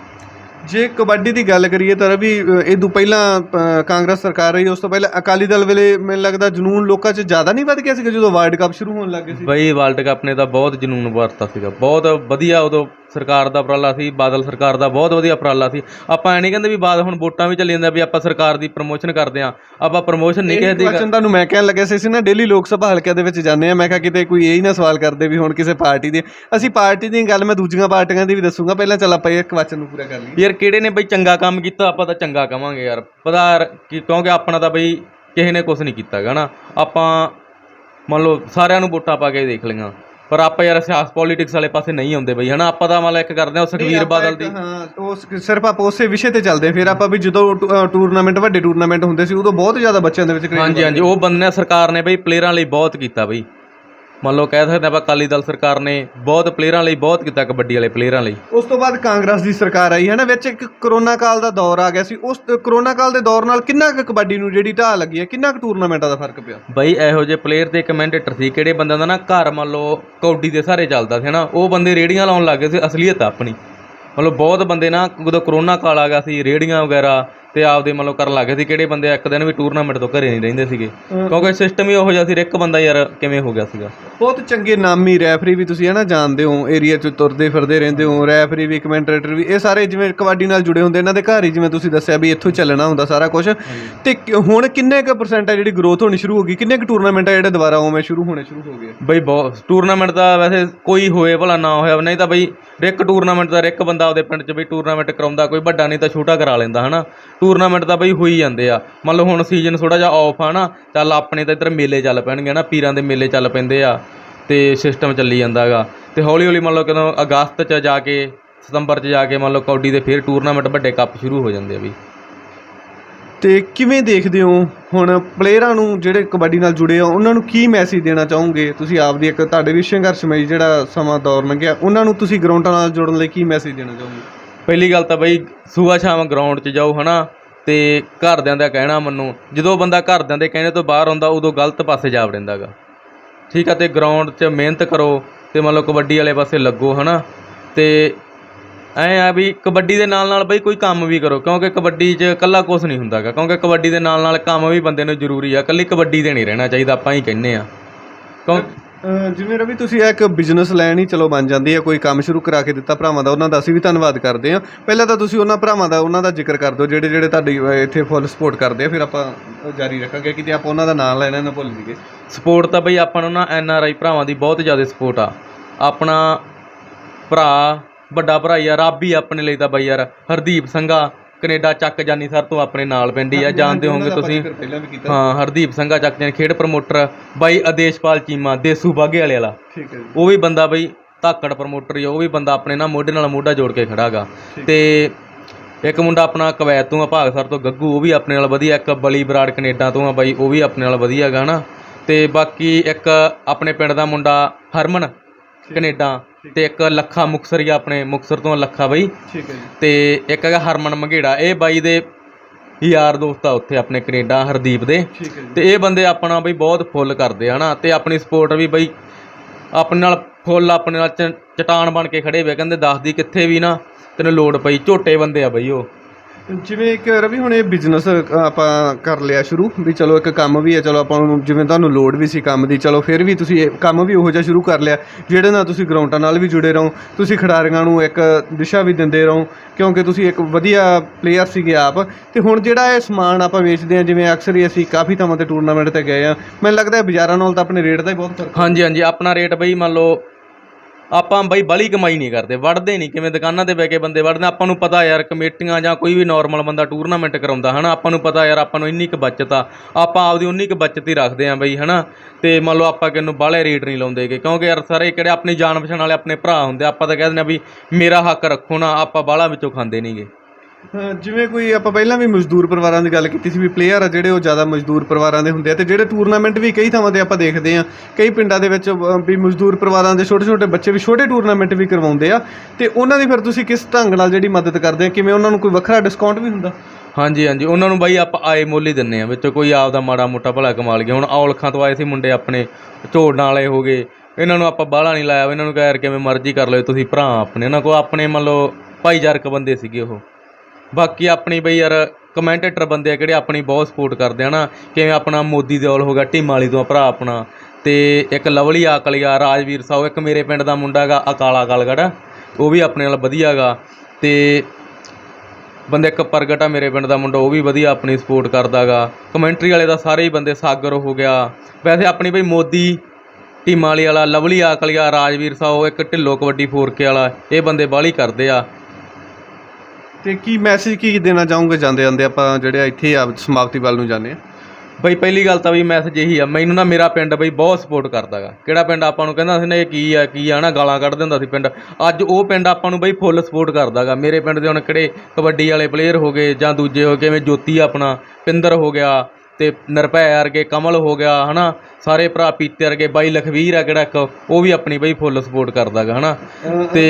A: ਜੇ ਕਬੱਡੀ ਦੀ ਗੱਲ ਕਰੀਏ ਤਾਂ ਰਵੀ ਇਹ ਤੋਂ ਪਹਿਲਾਂ ਕਾਂਗਰਸ ਸਰਕਾਰ ਰਹੀ, ਉਸ ਤੋਂ ਪਹਿਲਾਂ ਅਕਾਲੀ ਦਲ ਵੇਲੇ ਮੈਨੂੰ ਲੱਗਦਾ ਜਨੂਨ ਲੋਕਾਂ 'ਚ ਜ਼ਿਆਦਾ ਨਹੀਂ ਵੱਧ ਗਿਆ ਸੀਗਾ ਜਦੋਂ ਵਰਲਡ ਕੱਪ ਸ਼ੁਰੂ ਹੋਣ ਲੱਗੇ ਸੀ।
B: ਬਈ ਵਰਲਡ ਕੱਪ ਨੇ ਤਾਂ ਬਹੁਤ ਜਨੂਨ ਵਰਤਾ ਸੀਗਾ। ਬਹੁਤ ਵਧੀਆ ਉਦੋਂ ਸਰਕਾਰ ਦਾ ਉਪਰਾਲਾ ਸੀ ਬਾਦਲ ਸਰਕਾਰ ਦਾ ਬਹੁਤ ਵਧੀਆ ਉਪਰਾਲਾ ਸੀ। ਆਪਾਂ ਐ ਨਹੀਂ ਕਹਿੰਦੇ ਵੀ ਬਾਦ ਹੁਣ ਵੋਟਾਂ ਵੀ ਚੱਲੀ ਜਾਂਦਾ ਵੀ ਆਪਾਂ ਸਰਕਾਰ ਦੀ ਪ੍ਰਮੋਸ਼ਨ ਕਰਦੇ ਆ ਆਪਾਂ ਪ੍ਰਮੋਸ਼ਨ ਨਹੀਂ ਕਿਸੇ ਦੀ
A: ਤੁਹਾਨੂੰ ਮੈਂ ਕਹਿਣ ਲੱਗਿਆ ਸੀ ਅਸੀਂ ਨਾ ਡੇਲੀ ਲੋਕ ਸਭਾ ਹਲਕਿਆਂ ਦੇ ਵਿੱਚ ਜਾਂਦੇ ਆ ਮੈਂ ਕਿਹਾ ਕਿਤੇ ਕੋਈ ਇਹ ਹੀ ਨਾ ਸਵਾਲ ਕਰਦੇ ਵੀ ਹੁਣ ਕਿਸੇ ਪਾਰਟੀ ਦੇ ਅਸੀਂ ਪਾਰਟੀ ਦੀ ਗੱਲ ਮੈਂ ਦੂਜੀਆਂ ਪਾਰਟੀਆਂ ਦੀ ਵੀ ਦੱਸੂਗਾ। ਪਹਿਲਾਂ ਚੱਲ ਆਪਾਂ ਇਹ ਕੁਐਸਚਨ ਨੂੰ ਪੂਰਾ ਕਰ ਲਈਏ।
B: ਯਾਰ ਕਿਹੜੇ ਨੇ ਬਈ ਚੰਗਾ ਕੰਮ ਕੀਤਾ ਆਪਾਂ ਤਾਂ ਚੰਗਾ ਕਵਾਂਗੇ ਯਾਰ। ਪਤਾ ਯਾਰ ਕਿ ਕਿਉਂਕਿ ਆਪਣਾ ਤਾਂ ਬਈ ਕਿਸੇ ਨੇ ਕੁਝ ਨਹੀਂ ਕੀਤਾ ਗਾ ਨਾ। ਆਪਾਂ ਮੰਨ ਲਓ ਸਾਰਿਆਂ ਨੂੰ ਵੋਟਾਂ ਪਾ ਕੇ ਦੇਖ ਲਈਆਂ। ਪਰ ਆਪਾਂ ਯਾਰ ਸਿਆਸਤ ਪੋਲਿਟਿਕਸ ਵਾਲੇ ਪਾਸੇ ਨਹੀਂ ਆਉਂਦੇ ਬਈ ਹਨਾ? ਆਪਾਂ ਤਾਂ ਮੰਨ ਲਾ ਇੱਕ ਕਰਦੇ ਆ ਸੁਖਵੀਰ ਬਾਦਲ ਦੀ।
A: ਹਾਂ ਉਸ ਸਿਰਫ ਆਪਾਂ ਉਸੇ ਵਿਸ਼ੇ ਤੇ ਚੱਲਦੇ ਹਾਂ। ਫਿਰ ਆਪਾਂ ਵੀ ਜਦੋਂ ਟੂਰਨਾਮੈਂਟ ਵੱਡੇ ਟੂਰਨਾਮੈਂਟ ਹੁੰਦੇ ਸੀ ਉਦੋਂ ਬਹੁਤ ਜ਼ਿਆਦਾ ਬੱਚਿਆਂ ਦੇ ਵਿੱਚ
B: ਹਾਂਜੀ ਹਾਂਜੀ ਉਹ ਬੰਦੇ ਨੇ ਸਰਕਾਰ ਨੇ ਬਈ ਪਲੇਅਰਾਂ ਲਈ ਬਹੁਤ ਕੀਤਾ ਬਈ। ਮੰਨ ਲਓ ਕਹਿ ਸਕਦੇ ਆਪਾਂ ਅਕਾਲੀ ਦਲ ਸਰਕਾਰ ਨੇ ਬਹੁਤ ਪਲੇਅਰਾਂ ਲਈ ਬਹੁਤ ਕੀਤਾ ਕਬੱਡੀ ਵਾਲੇ ਪਲੇਅਰਾਂ ਲਈ।
A: ਉਸ ਤੋਂ ਬਾਅਦ ਕਾਂਗਰਸ ਦੀ ਸਰਕਾਰ ਆਈ ਹੈ ਨਾ ਵਿੱਚ ਇੱਕ ਕਰੋਨਾ ਕਾਲ ਦਾ ਦੌਰ ਆ ਗਿਆ ਸੀ। ਉਸ ਕਰੋਨਾ ਕਾਲ ਦੇ ਦੌਰ ਨਾਲ ਕਿੰਨਾ ਕੁ ਕਬੱਡੀ ਨੂੰ ਜਿਹੜੀ ਢਾਹ ਲੱਗੀ ਹੈ ਕਿੰਨਾ ਕੁ ਟੂਰਨਾਮੈਂਟਾਂ ਦਾ ਫ਼ਰਕ ਪਿਆ?
B: ਬਈ ਇਹੋ ਜਿਹੇ ਪਲੇਅਰ ਤੇ ਕਮੈਂਟੇਟਰ ਸੀ। ਕਿਹੜੇ ਬੰਦਿਆਂ ਦਾ ਨਾ ਘਰ ਮੰਨ ਲਓ ਕੌਡੀ ਦੇ ਸਾਰੇ ਚੱਲਦਾ ਸੀ ਹਨਾ ਉਹ ਬੰਦੇ ਰੇੜੀਆਂ ਲਾਉਣ ਲੱਗ ਗਏ ਸੀ ਅਸਲੀਅਤ ਆਪਣੀ। ਮਤਲਬ ਬਹੁਤ ਬੰਦੇ ਨਾ ਜਦੋਂ ਕਰੋਨਾ ਕਾਲ ਆ ਗਿਆ ਸੀ ਰੇੜੀਆਂ ਵਗੈਰਾ ਤੇ ਆਪਦੇ ਮੰਨ ਲਓ ਕਰਨ ਲੱਗ ਗਏ ਸੀ ਕਿਹੜੇ ਬੰਦੇ ਇੱਕ ਦਿਨ ਵੀ ਟੂਰਨਾਮੈਂਟ ਤੋਂ ਘਰੇ ਨਹੀਂ ਰਹਿੰਦੇ ਸੀਗੇ। ਕਿਉਂਕਿ ਸਿਸਟਮ ਹੀ ਉਹੋ ਜਿਹਾ ਸੀ ਇੱਕ ਬੰਦਾ ਯਾਰ ਕਿਵੇਂ ਹੋ ਗਿਆ ਸੀਗਾ।
A: ਬਹੁਤ ਚੰਗੇ ਨਾਮੀ ਰੈਫਰੀ ਵੀ ਤੁਸੀਂ ਹੈ ਨਾ ਜਾਣਦੇ ਹੋ ਏਰੀਆ 'ਚ ਤੁਰਦੇ ਫਿਰਦੇ ਰਹਿੰਦੇ ਹੋ ਰੈਫਰੀ ਵੀ ਕਮੈਂਟੇਟਰ ਵੀ ਇਹ ਸਾਰੇ ਜਿਵੇਂ ਕਬੱਡੀ ਨਾਲ ਜੁੜੇ ਹੁੰਦੇ ਇਹਨਾਂ ਦੇ ਘਰ ਹੀ ਜਿਵੇਂ ਤੁਸੀਂ ਦੱਸਿਆ ਵੀ ਇੱਥੋਂ ਚੱਲਣਾ ਹੁੰਦਾ ਸਾਰਾ ਕੁਝ ਤੇ ਹੁਣ ਕਿੰਨੇ ਕੁ ਪਰਸੈਂਟ ਹੈ ਜਿਹੜੀ ਗਰੋਥ ਹੋਣੀ ਸ਼ੁਰੂ ਹੋ ਗਈ? ਕਿੰਨੇ ਕੁ ਟੂਰਨਾਮੈਂਟ ਹੈ ਜਿਹੜੇ ਦੁਬਾਰਾ ਉਵੇਂ ਸ਼ੁਰੂ ਹੋਣੇ ਸ਼ੁਰੂ ਹੋ ਗਏ?
B: ਬਈ ਬਹੁਤ ਟੂਰਨਾਮੈਂਟ ਦਾ ਵੈਸੇ ਕੋਈ ਹੋਏ ਭਲਾ ਨਾ ਹੋਇਆ ਨਹੀਂ ਤਾਂ ਬਈ ਇੱਕ ਟੂਰਨਾਮੈਂਟ ਦਾ ਇੱਕ ਬੰਦਾ ਆਪਦੇ ਪਿੰਡ 'ਚ ਬਈ ਟੂਰਨਾਮੈਂਟ ਕਰਾਉਂਦਾ ਕੋਈ ਵੱਡਾ ਨਹੀਂ ਤਾਂ ਛੋਟਾ ਕਰਾ ਲੈਂਦਾ ਹਨਾ। ਟੂਰਨਾਮੈਂਟ ਤਾਂ ਬਈ ਹੋਈ ਜਾਂਦੇ ਆ। ਮੰਨ ਲਓ ਹੁਣ ਸੀਜ਼ਨ ਥੋੜਾ ਜਿਹਾ ਆਫ ਆ ਨਾ, ਚੱਲ ਆਪਣੇ ਤਾਂ ਇੱਧਰ ਮੇਲੇ ਚੱਲ ਪੈਣਗੇ ਨਾ, ਪੀਰਾਂ ਦੇ ਮੇਲੇ ਚੱਲ ਪੈਂਦੇ ਆ ਤੇ ਸਿਸਟਮ ਚੱਲੀ ਜਾਂਦਾਗਾ ਤੇ ਹੌਲੀ ਹੌਲੀ ਮੰਨ ਲਓ ਕਦੋਂ ਅਗਸਤ 'ਚ ਜਾ ਕੇ, ਸਤੰਬਰ 'ਚ ਜਾ ਕੇ ਮੰਨ ਲਓ ਕੌਡੀ ਦੇ ਫਿਰ ਟੂਰਨਾਮੈਂਟ ਵੱਡੇ ਕੱਪ ਸ਼ੁਰੂ ਹੋ ਜਾਂਦੇ ਆ ਬਈ।
A: ਤੇ ਕਿਵੇਂ ਦੇਖਦੇ ਹੋ ਹੁਣ ਪਲੇਅਰਾਂ ਨੂੰ ਜਿਹੜੇ ਕਬੱਡੀ ਨਾਲ ਜੁੜੇ ਆ, ਉਹਨਾਂ ਨੂੰ ਕੀ ਮੈਸੇਜ ਦੇਣਾ ਚਾਹੋਗੇ? ਤੁਸੀਂ ਆਪਦੀ ਇੱਕ ਤੁਹਾਡੇ ਵੀ ਸੰਘਰਸ਼ਮਈ ਜਿਹੜਾ ਸਮਾਂ ਦੌਰ ਲੰਘਿਆ, ਉਹਨਾਂ ਨੂੰ ਤੁਸੀਂ ਗਰਾਊਂਡਾਂ ਨਾਲ ਜੁੜਨ ਲਈ ਕੀ ਮੈਸੇਜ ਦੇਣਾ ਚਾਹੋਗੇ?
B: ਪਹਿਲੀ ਗੱਲ ਤਾਂ ਬਈ ਸੂਆ ਸ਼ਾਮ ਗਰਾਊਂਡ 'ਚ ਜਾਓ, ਹਨਾ? ਤੇ ਘਰਦਿਆਂ ਦਾ ਕਹਿਣਾ ਮੰਨੋ, ਜਦੋਂ ਬੰਦਾ ਘਰਦਿਆਂ ਦੇ ਕਹਿਣੇ ਤੋਂ ਬਾਹਰ ਆਉਂਦਾ ਉਦੋਂ ਗਲਤ ਪਾਸੇ ਜਾ ਵੜਿੰਦਾਗਾ ਠੀਕ ਆ, ਤੇ ਗਰਾਊਂਡ 'ਚ ਮਿਹਨਤ ਕਰੋ, ਤੇ ਮੰਨ ਲਓ ਕਬੱਡੀ ਵਾਲੇ ਪਾਸੇ ਲੱਗੋ, ਹਨਾ? ਤੇ ਐ ਆ ਵੀ ਕਬੱਡੀ ਦੇ ਨਾਲ ਨਾਲ ਬਈ ਕੋਈ ਕੰਮ ਵੀ ਕਰੋ, ਕਿਉਂਕਿ ਕਬੱਡੀ 'ਚ ਇਕੱਲਾ ਕੁਝ ਨਹੀਂ ਹੁੰਦਾਗਾ ਕਿਉਂਕਿ ਕਬੱਡੀ ਦੇ ਨਾਲ ਨਾਲ ਕੰਮ ਵੀ ਬੰਦੇ ਨੂੰ ਜ਼ਰੂਰੀ ਆ, ਇਕੱਲੀ ਕਬੱਡੀ ਤੇ ਨਹੀਂ ਰਹਿਣਾ ਚਾਹੀਦਾ, ਆਪਾਂ ਹੀ ਕਹਿੰਨੇ ਆ। ਕਿਉਂ
A: ਜਿਵੇਂ ਰਵੀ, ਤੁਸੀਂ ਇਹ ਇੱਕ ਬਿਜ਼ਨਸ ਲੈਣ ਹੀ ਚਲੋ ਬਣ ਜਾਂਦੀ ਹੈ, ਕੋਈ ਕੰਮ ਸ਼ੁਰੂ ਕਰਾ ਕੇ ਦਿੱਤਾ ਭਰਾਵਾਂ ਦਾ, ਉਹਨਾਂ ਦਾ ਅਸੀਂ ਵੀ ਧੰਨਵਾਦ ਕਰਦੇ ਹਾਂ। ਪਹਿਲਾਂ ਤਾਂ ਤੁਸੀਂ ਉਹਨਾਂ ਭਰਾਵਾਂ ਦਾ, ਉਹਨਾਂ ਦਾ ਜ਼ਿਕਰ ਕਰ ਦਿਓ, ਜਿਹੜੇ ਜਿਹੜੇ ਤੁਹਾਡੀ ਇੱਥੇ ਫੁੱਲ ਸਪੋਰਟ ਕਰਦੇ ਆ, ਫਿਰ ਆਪਾਂ ਜਾਰੀ ਰੱਖਾਂਗੇ ਕਿਤੇ ਆਪਾਂ ਉਹਨਾਂ ਦਾ ਨਾਮ ਲੈਣਾ ਨਾ ਭੁੱਲ ਜੀਏ
B: ਸਪੋਰਟ ਤਾਂ ਬਈ ਆਪਾਂ ਨੂੰ ਨਾ ਐਨ ਆਰ ਆਈ ਭਰਾਵਾਂ ਦੀ ਬਹੁਤ ਜ਼ਿਆਦਾ ਸਪੋਰਟ ਆ। ਆਪਣਾ ਭਰਾ, ਵੱਡਾ ਭਰਾ ਹੀ ਆ ਰੱਬ ਹੀ ਆਪਣੇ ਲਈ ਤਾਂ ਬਈ ਯਾਰ, ਹਰਦੀਪ ਸੰਘਾ ਕੈਨੇਡਾ ਚੱਕ ਜਾਨੀ ਸਰ ਤੋਂ ਆਪਣੇ ਨਾਲ ਪਿੰਡੀ ਆ ਜਾਣਦੇ ਹੋਵੋਗੇ ਤੁਸੀਂ।
A: ਪਹਿਲਾਂ ਵੀ ਕੀਤਾ।
B: ਹਾਂ ਹਰਦੀਪ ਸੰਘਾ ਚੱਕ ਜਾਨੀ ਖੇਡ ਪ੍ਰਮੋਟਰ ਬਾਈ ਆਦੇਸ਼ਪਾਲ ਚੀਮਾ ਦੇਸੂ ਬਾਗੇ ਵਾਲੇ ਵਾਲਾ।
A: ਠੀਕ ਹੈ ਜੀ।
B: ਉਹ ਵੀ ਬੰਦਾ ਬਈ ਧਾਕੜ ਪ੍ਰਮੋਟਰ ਹੀ ਆ, ਉਹ ਵੀ ਬੰਦਾ ਆਪਣੇ ਨਾਲ ਮੋਢੇ ਨਾਲ ਮੋਢਾ ਜੋੜ ਕੇ ਖੜਾਗਾ। ਤੇ ਇੱਕ ਮੁੰਡਾ ਆਪਣਾ ਕਵੈਤ ਤੋਂ ਆ ਭਾਗਸਰ ਤੋਂ ਗੱਗੂ ਉਹ ਵੀ ਆਪਣੇ ਨਾਲ ਵਧੀਆ ਇੱਕ ਬਲੀ ਬਰਾੜ ਕੈਨੇਡਾ ਤੋਂ ਆ ਬਾਈ ਉਹ ਵੀ ਆਪਣੇ ਨਾਲ ਵਧੀਆ ਹੈਗਾ ਨਾ। ਤੇ ਬਾਕੀ ਇੱਕ ਆਪਣੇ ਪਿੰਡ ਦਾ ਮੁੰਡਾ ਹਰਮਨ ਕੈਨੇਡਾ। ਤੇ ਇੱਕ ਲੱਖਾ ਮੁਕਸਰੀਆ ਆਪਣੇ ਮੁਕਸਰ ਤੋਂ ਲੱਖਾ ਬਾਈ।
A: ਠੀਕ ਹੈ ਜੀ।
B: ਤੇ ਇੱਕ ਹੈਗਾ ਹਰਮਨ ਮੰਗੇੜਾ ਇਹ ਬਾਈ ਦੇ ਯਾਰ ਦੋਸਤ ਆ ਉੱਥੇ ਆਪਣੇ ਕੈਨੇਡਾ ਹਰਦੀਪ ਦੇ।
A: ਠੀਕ ਹੈ ਜੀ।
B: ਤੇ ਇਹ ਬੰਦੇ ਆਪਣਾ ਬਈ ਬਹੁਤ ਫੁੱਲ ਕਰਦੇ ਆ ਨਾ ਤੇ ਆਪਣੀ ਸਪੋਰਟ ਵੀ ਬਈ ਆਪਣੇ ਨਾਲ ਫੁੱਲ ਆਪਣੇ ਨਾਲ ਚਟਾਨ ਬਣ ਕੇ ਖੜੇ ਵੇ ਕਹਿੰਦੇ ਦੱਸਦੀ ਕਿੱਥੇ ਵੀ ਨਾ ਤੈਨੂੰ ਲੋੜ ਪਈ ਝੋਟੇ ਬੰਦੇ ਆ ਬਈ ਉਹ।
A: ਜਿਵੇਂ ਇੱਕ ਰਵੀ ਹੁਣ ਇਹ ਬਿਜ਼ਨਸ ਆਪਾਂ ਕਰ ਲਿਆ ਸ਼ੁਰੂ, ਵੀ ਚਲੋ ਇੱਕ ਕੰਮ ਵੀ ਹੈ, ਚਲੋ ਆਪਾਂ ਨੂੰ ਜਿਵੇਂ ਤੁਹਾਨੂੰ ਲੋੜ ਵੀ ਸੀ ਕੰਮ ਦੀ, ਚਲੋ ਫਿਰ ਵੀ ਤੁਸੀਂ ਇਹ ਕੰਮ ਵੀ ਉਹੋ ਜਿਹਾ ਸ਼ੁਰੂ ਕਰ ਲਿਆ, ਜਿਹੜੇ ਨਾਲ ਤੁਸੀਂ ਗਰਾਊਂਡਾਂ ਨਾਲ ਵੀ ਜੁੜੇ ਰਹੋ, ਤੁਸੀਂ ਖਿਡਾਰੀਆਂ ਨੂੰ ਇੱਕ ਦਿਸ਼ਾ ਵੀ ਦਿੰਦੇ ਰਹੋ, ਕਿਉਂਕਿ ਤੁਸੀਂ ਇੱਕ ਵਧੀਆ ਪਲੇਅਰ ਸੀਗੇ ਆਪ, ਤੇ ਹੁਣ ਜਿਹੜਾ ਇਹ ਸਮਾਨ ਆਪਾਂ ਵੇਚਦੇ ਆ ਜਿਵੇਂ ਅਕਸਰ ਹੀ ਅਸੀਂ ਕਾਫੀ ਥਾਵਾਂ ਤੇ ਟੂਰਨਾਮੈਂਟ ਤੇ ਗਏ ਆ ਮੈਨੂੰ ਲੱਗਦਾ ਬਾਜ਼ਾਰਾਂ ਨਾਲ ਤਾਂ ਆਪਣੇ ਰੇਟ ਦਾ ਹੀ ਬਹੁਤ ਫ਼ਰਕ
B: ਹਾਂਜੀ ਹਾਂਜੀ, ਆਪਣਾ ਰੇਟ ਬਈ ਮੰਨ ਲਓ ਆਪਾਂ ਬਈ ਬਲੀ ਕਮਾਈ ਨਹੀਂ ਕਰਦੇ ਵੜਦੇ ਨਹੀਂ ਕਿਵੇਂ ਦੁਕਾਨਾਂ ਤੇ ਬੈ ਕੇ ਬੰਦੇ ਵੜਦੇ ਆਪਾਂ ਨੂੰ ਪਤਾ ਯਾਰ ਕਮੇਟੀਆਂ ਜਾਂ ਕੋਈ ਵੀ ਨਾਰਮਲ ਬੰਦਾ ਟੂਰਨਾਮੈਂਟ ਕਰਾਉਂਦਾ ਹਨਾ? ਆਪਾਂ ਨੂੰ ਪਤਾ ਯਾਰ ਆਪਾਂ ਨੂੰ ਇੰਨੀ ਕੁ ਬਚਤ ਆ। ਆਪਾਂ ਆਪਦੀ ਉਨੀ ਕੁ ਬਚਤ ਹੀ ਰੱਖਦੇ ਆਂ ਬਈ ਹਨਾ? ਤੇ ਮੰਨ ਲਓ ਆਪਾਂ ਕਿਨੂੰ ਬਾਹਲੇ ਰੇਟ ਨਹੀਂ ਲਾਉਂਦੇਗੇ ਕਿਉਂਕਿ ਯਾਰ ਸਾਰੇ ਕਿਹੜੇ ਆਪਣੀ ਜਾਣ ਪਛਾਣ ਵਾਲੇ ਆਪਣੇ ਭਰਾ ਹੁੰਦੇ ਆ, ਆਪਾਂ ਤਾਂ ਕਹਿ ਦਿੰਦੇ ਆ ਵੀ ਮੇਰਾ ਹੱਕ ਰੱਖੋ ਨਾ ਆਪਾਂ ਬਾਹਲਾ ਵਿੱਚੋਂ ਖਾਂਦੇ ਨਹੀਂਗੇ
A: ਅਹ ਜਿਵੇਂ ਕੋਈ ਆਪਾਂ ਪਹਿਲਾਂ ਵੀ ਮਜ਼ਦੂਰ ਪਰਿਵਾਰਾਂ ਦੀ ਗੱਲ ਕੀਤੀ ਸੀ ਵੀ ਪਲੇਅਰ ਆ ਜਿਹੜੇ ਉਹ ਜ਼ਿਆਦਾ ਮਜ਼ਦੂਰ ਪਰਿਵਾਰਾਂ ਦੇ ਹੁੰਦੇ ਆ ਤੇ ਜਿਹੜੇ ਟੂਰਨਾਮੈਂਟ ਵੀ ਕਈ ਥਾਵਾਂ ਤੇ ਆਪਾਂ ਦੇਖਦੇ ਆ, ਕਈ ਪਿੰਡਾਂ ਦੇ ਵਿੱਚ ਵੀ ਮਜ਼ਦੂਰ ਪਰਿਵਾਰਾਂ ਦੇ ਛੋਟੇ ਛੋਟੇ ਬੱਚੇ ਵੀ ਛੋਟੇ ਟੂਰਨਾਮੈਂਟ ਵੀ ਕਰਵਾਉਂਦੇ ਆ ਤੇ ਉਹਨਾਂ ਦੀ ਫਿਰ ਤੁਸੀਂ ਕਿਸ ਢੰਗ ਨਾਲ ਜਿਹੜੀ ਮਦਦ ਕਰਦੇ ਆ? ਕਿਵੇਂ ਉਹਨਾਂ ਨੂੰ ਕੋਈ ਵੱਖਰਾ ਡਿਸਕਾਊਂਟ ਵੀ ਹੁੰਦਾ?
B: ਹਾਂਜੀ ਹਾਂਜੀ, ਉਹਨਾਂ ਨੂੰ ਬਾਈ ਆਪਾਂ ਆਏ ਮੁੱਲ ਹੀ ਦਿੰਨੇ ਆ, ਵਿੱਚੋਂ ਕੋਈ ਆਪਦਾ ਮਾੜਾ ਮੋਟਾ ਭਲਾ ਕਮਾ ਲਿਆ ਹੁਣ ਔਲਖਾਂ ਤੋਂ ਆਏ ਸੀ ਮੁੰਡੇ ਆਪਣੇ ਝੋੜਨ ਵਾਲੇ ਹੋ ਗਏ। ਇਹਨਾਂ ਨੂੰ ਆਪਾਂ ਬਾਹਲਾ ਨਹੀਂ ਲਾਇਆ, ਇਹਨਾਂ ਨੂੰ ਕਹਿ ਕਿਵੇਂ ਮਰਜ਼ੀ ਕਰ ਲਿਓ, ਤੁਸੀਂ ਭਰਾ ਆਪਣੇ। ਇਹਨਾਂ ਕੋਲ ਆਪਣੇ ਮੰਨ ਲਓ ਭਾਈਚਾਰਕ ਬੰਦੇ ਸੀਗੇ ਉਹ। ਬਾਕੀ ਆਪਣੀ ਬਈ ਯਾਰ ਕਮੈਂਟੇਟਰ ਬੰਦੇ ਆ ਕਿਹੜੇ ਆਪਣੀ ਬਹੁਤ ਸਪੋਰਟ ਕਰਦੇ ਆ ਨਾ, ਕਿਵੇਂ ਆਪਣਾ ਮੋਦੀ ਦਿਓਲ ਹੋ ਗਿਆ ਢੀਮਾਂ ਵਾਲੀ ਤੋਂ, ਭਰਾ ਆਪਣਾ। ਤੇ ਇੱਕ ਲਵਲੀ ਆਕਲੀਆ ਰਾਜਵੀਰ ਸਾਹੂ, ਇੱਕ ਮੇਰੇ ਪਿੰਡ ਦਾ ਮੁੰਡਾ ਹੈਗਾ, ਅਕਾਲਾ ਗਲਗੜ ਉਹ ਵੀ ਆਪਣੇ ਨਾਲ ਵਧੀਆ ਹੈਗਾ। ਤੇ ਬੰਦੇ ਇੱਕ ਪ੍ਰਗਟ ਆ ਮੇਰੇ ਪਿੰਡ ਦਾ ਮੁੰਡਾ, ਉਹ ਵੀ ਵਧੀਆ ਆਪਣੀ ਸਪੋਰਟ ਕਰਦਾਗਾ ਕਮੈਂਟਰੀ ਵਾਲੇ ਦਾ ਸਾਰੇ ਹੀ ਬੰਦੇ ਸਾਗਰ ਹੋ ਗਿਆ। ਵੈਸੇ ਆਪਣੀ ਬਈ ਮੋਦੀ ਟੀਮਾਂ ਵਾਲੀ ਵਾਲਾ, ਲਵਲੀ ਆਕਲੀਆ ਰਾਜਵੀਰ ਸਾਹੂ, ਇੱਕ ਢਿੱਲੋ ਕਬੱਡੀ ਫੋਰਕੇ ਵਾਲਾ, ਇਹ ਬੰਦੇ ਬਾਹਲੀ ਕਰਦੇ ਆ।
A: ਤੇ ਕੀ ਮੈਸੇਜ ਕੀ ਦੇਣਾ ਚਾਹੋਗੇ ਜਾਂਦੇ ਜਾਂਦੇ ਆਪਾਂ ਜਿਹੜੇ ਇੱਥੇ ਆ ਸਮਾਪਤੀ ਵੱਲ ਨੂੰ ਜਾਂਦੇ ਆ?
B: ਬਈ ਪਹਿਲੀ ਗੱਲ ਤਾਂ ਵੀ ਮੈਸੇਜ ਇਹੀ ਆ, ਮੈਨੂੰ ਨਾ ਮੇਰਾ ਪਿੰਡ ਬਈ ਬਹੁਤ ਸਪੋਰਟ ਕਰਦਾਗਾ ਕਿਹੜਾ ਪਿੰਡ ਆਪਾਂ ਨੂੰ ਕਹਿੰਦਾ ਸੀ ਨਾ ਇਹ ਕੀ ਆ ਕੀ ਆ ਨਾ ਗਾਲਾਂ ਕੱਢ ਦਿੰਦਾ ਸੀ ਪਿੰਡ। ਅੱਜ ਉਹ ਪਿੰਡ ਆਪਾਂ ਨੂੰ ਬਈ ਫੁੱਲ ਸਪੋਰਟ ਕਰਦਾਗਾ ਮੇਰੇ ਪਿੰਡ ਦੇ ਹੁਣ ਕਿਹੜੇ ਕਬੱਡੀ ਵਾਲੇ ਪਲੇਅਰ ਹੋ ਗਏ ਜਾਂ ਦੂਜੇ ਹੋ ਗਏ ਜਿਵੇਂ ਜੋਤੀ ਆਪਣਾ, ਪਿੰਦਰ ਹੋ ਗਿਆ ਤੇ ਨਿਰਭੈ ਵਰਗੇ ਕਮਲ ਹੋ ਗਿਆ ਹਨਾ? ਸਾਰੇ ਭਰਾ ਪੀਤੇ ਵਰਗੇ ਬਾਈ ਲਖਵੀਰ ਆ ਕਿਹੜਾ ਇੱਕ ਉਹ ਵੀ ਆਪਣੀ ਬਈ ਫੁੱਲ ਸਪੋਰਟ ਕਰਦਾਗਾ ਹਨਾ?
A: ਤੇ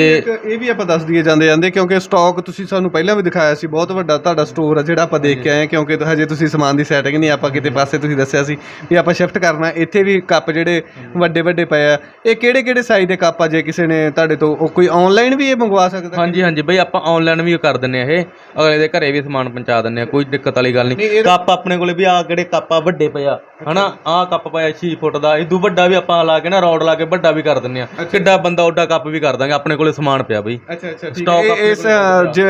A: ਇਹ ਵੀ ਆਪਾਂ ਦੱਸ ਦਈਏ ਜਾਂਦੇ ਜਾਂਦੇ ਕਿਉਂਕਿ ਸਟਾਕ ਤੁਸੀਂ ਸਾਨੂੰ ਪਹਿਲਾਂ ਵੀ ਦਿਖਾਇਆ ਸੀ ਬਹੁਤ ਵੱਡਾ ਤੁਹਾਡਾ ਸਟੋਰ ਆ ਜਿਹੜਾ ਆਪਾਂ ਦੇਖ ਕੇ ਆਏ ਹਾਂ, ਕਿਉਂਕਿ ਹਜੇ ਤੁਸੀਂ ਸਮਾਨ ਦੀ ਸੈਟਿੰਗ ਨਹੀਂ ਆਪਾਂ ਕਿਤੇ ਪਾਸੇ ਤੁਸੀਂ ਦੱਸਿਆ ਸੀ ਵੀ ਆਪਾਂ ਸ਼ਿਫਟ ਕਰਨਾ ਇੱਥੇ ਵੀ ਕੱਪ ਜਿਹੜੇ ਵੱਡੇ ਵੱਡੇ ਪਏ ਆ। ਇਹ ਕਿਹੜੇ ਕਿਹੜੇ ਸਾਈਜ਼ ਦੇ ਕੱਪ ਆ ਜੇ ਕਿਸੇ ਨੇ ਤੁਹਾਡੇ ਤੋਂ ਉਹ ਕੋਈ ਆਨਲਾਈਨ ਵੀ ਇਹ ਮੰਗਵਾ ਸਕਦਾ?
B: ਹਾਂਜੀ ਹਾਂਜੀ ਬਈ ਆਪਾਂ ਆਨਲਾਈਨ ਵੀ ਕਰ ਦਿੰਨੇ ਆ ਇਹ ਅਗਲੇ ਦੇ ਘਰੇ ਵੀ ਸਮਾਨ ਪਹੁੰਚਾ ਦਿੰਨੇ ਆ ਕੋਈ ਦਿੱਕਤ ਵਾਲੀ ਗੱਲ
A: ਨਹੀਂ,
B: ਕੱਪ ਆਪਣੇ ਕੋਲੇ ਵੀ ਆ ਕਿਹੜੇ ਕੱਪ ਆ? ਵੱਡੇ ਪਏ ਆ। ਹਨਾ? ਆ ਕੱਪ ਪਿਆ 6 ਫੁੱਟ ਦਾ। ਇਦੋਂ ਵੱਡਾ ਵੀ ਆਪਾਂ ਲਾ ਕੇ ਨਾ ਰੌਡ ਲਾ ਕੇ ਵੱਡਾ ਵੀ ਕਰ ਦਿੰਨੇ ਆ। ਕਿੱਡਾ ਬੰਦਾ ਓਡਾ ਕੱਪ ਵੀ ਕਰ ਦਾਂਗੇ। ਆਪਣੇ ਕੋਲੇ ਸਮਾਨ ਪਿਆ ਬਈ।
A: ਅੱਛਾ ਅੱਛਾ ਠੀਕ ਹੈ ਇਸ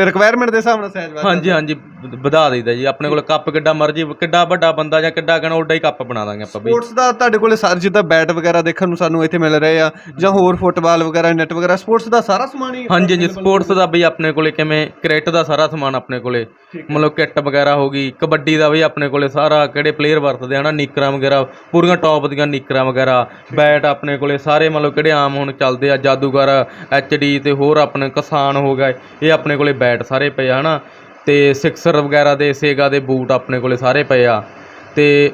A: ਰਿਕੁਆਇਰਮੈਂਟ ਦੇ ਹਿਸਾਬ ਨਾਲ ਸਾਈਜ਼ ਵਾ
B: ਹਾਂਜੀ ਹਾਂਜੀ। ਵਧਾ ਦਈਦਾ ਜੀ। ਆਪਣੇ ਕੋਲੇ ਕੱਪ ਕਿੱਡਾ ਮਰਜ਼ੀ ਕਿੱਡਾ ਵੱਡਾ ਬੰਦਾ ਜਾਂ ਕਿੱਡਾ ਕਹਣਾ ਓਡਾ ਹੀ ਕੱਪ ਬਣਾ ਦਾਂਗੇ ਆਪਾਂ ਬਈ।
A: ਸਪੋਰਟਸ ਦਾ ਤੁਹਾਡੇ ਕੋਲੇ ਸਾਰ ਜਿੱਦਾਂ ਬੈਟ ਵਗੈਰਾ ਦੇਖਣ ਨੂੰ ਸਾਨੂੰ ਇੱਥੇ ਮਿਲ ਰਹੇ ਆ ਜਾਂ ਹੋਰ ਫੁੱਟਬਾਲ ਵਗੈਰਾ ਨੈਟ ਵਗੈਰਾ ਸਪੋਰਟਸ ਦਾ ਸਾਰਾ ਸਮਾਨ ਹੀ
B: ਹਾਂਜੀ ਹਾਂਜੀ। ਸਪੋਰਟਸ ਦਾ ਬਈ ਆਪਣੇ ਕੋਲੇ ਕਿਵੇਂ ਕ੍ਰਿਕਟ ਦਾ ਸਾਰਾ ਸਮਾਨ ਆਪਣੇ ਕੋਲੇ। ਮਤਲਬ ਕਿੱਟ ਵਗੈਰਾ ਹੋ ਗਈ। ਕਬੱਡੀ ਦਾ ਬਈ ਆਪਣੇ ਕੋਲੇ ਸਾਰਾ ਕਿਹੜੇ ਪਲੇਅਰ ਵਰਤਦੇ ਹਨਾ? ਨੀਕਰਾਂ ਵਗੈਰਾ, ਪੂਰੀਆਂ ਟੌਪ ਦੀਆਂ ਨੀਕਰਾਂ ਵਗੈਰਾ ਬੈਟ ਆਪਣੇ ਕੋਲੇ, ਸਾਰੇ ਮਤਲਬ ਕਿਹੜੇ ਆਮ ਹੁਣ ਚੱਲਦੇ ਆ, ਜਾਦੂਗਰ ਐਚਡੀ ਤੇ ਹੋਰ ਆਪਣੇ, ਕਿਸਾਨ ਹੋ ਗਏ, ਇਹ ਆਪਣੇ ਕੋਲੇ ਬੈਟ ਸਾਰੇ ਪਏ ਆ, ਹਨਾ? ਤੇ ਸਿਕਸਰ ਵਗੈਰਾ ਦੇ ਸੇਗਾ ਦੇ ਬੂਟ ਆਪਣੇ ਕੋਲੇ ਸਾਰੇ ਪਏ ਆ। ਤੇ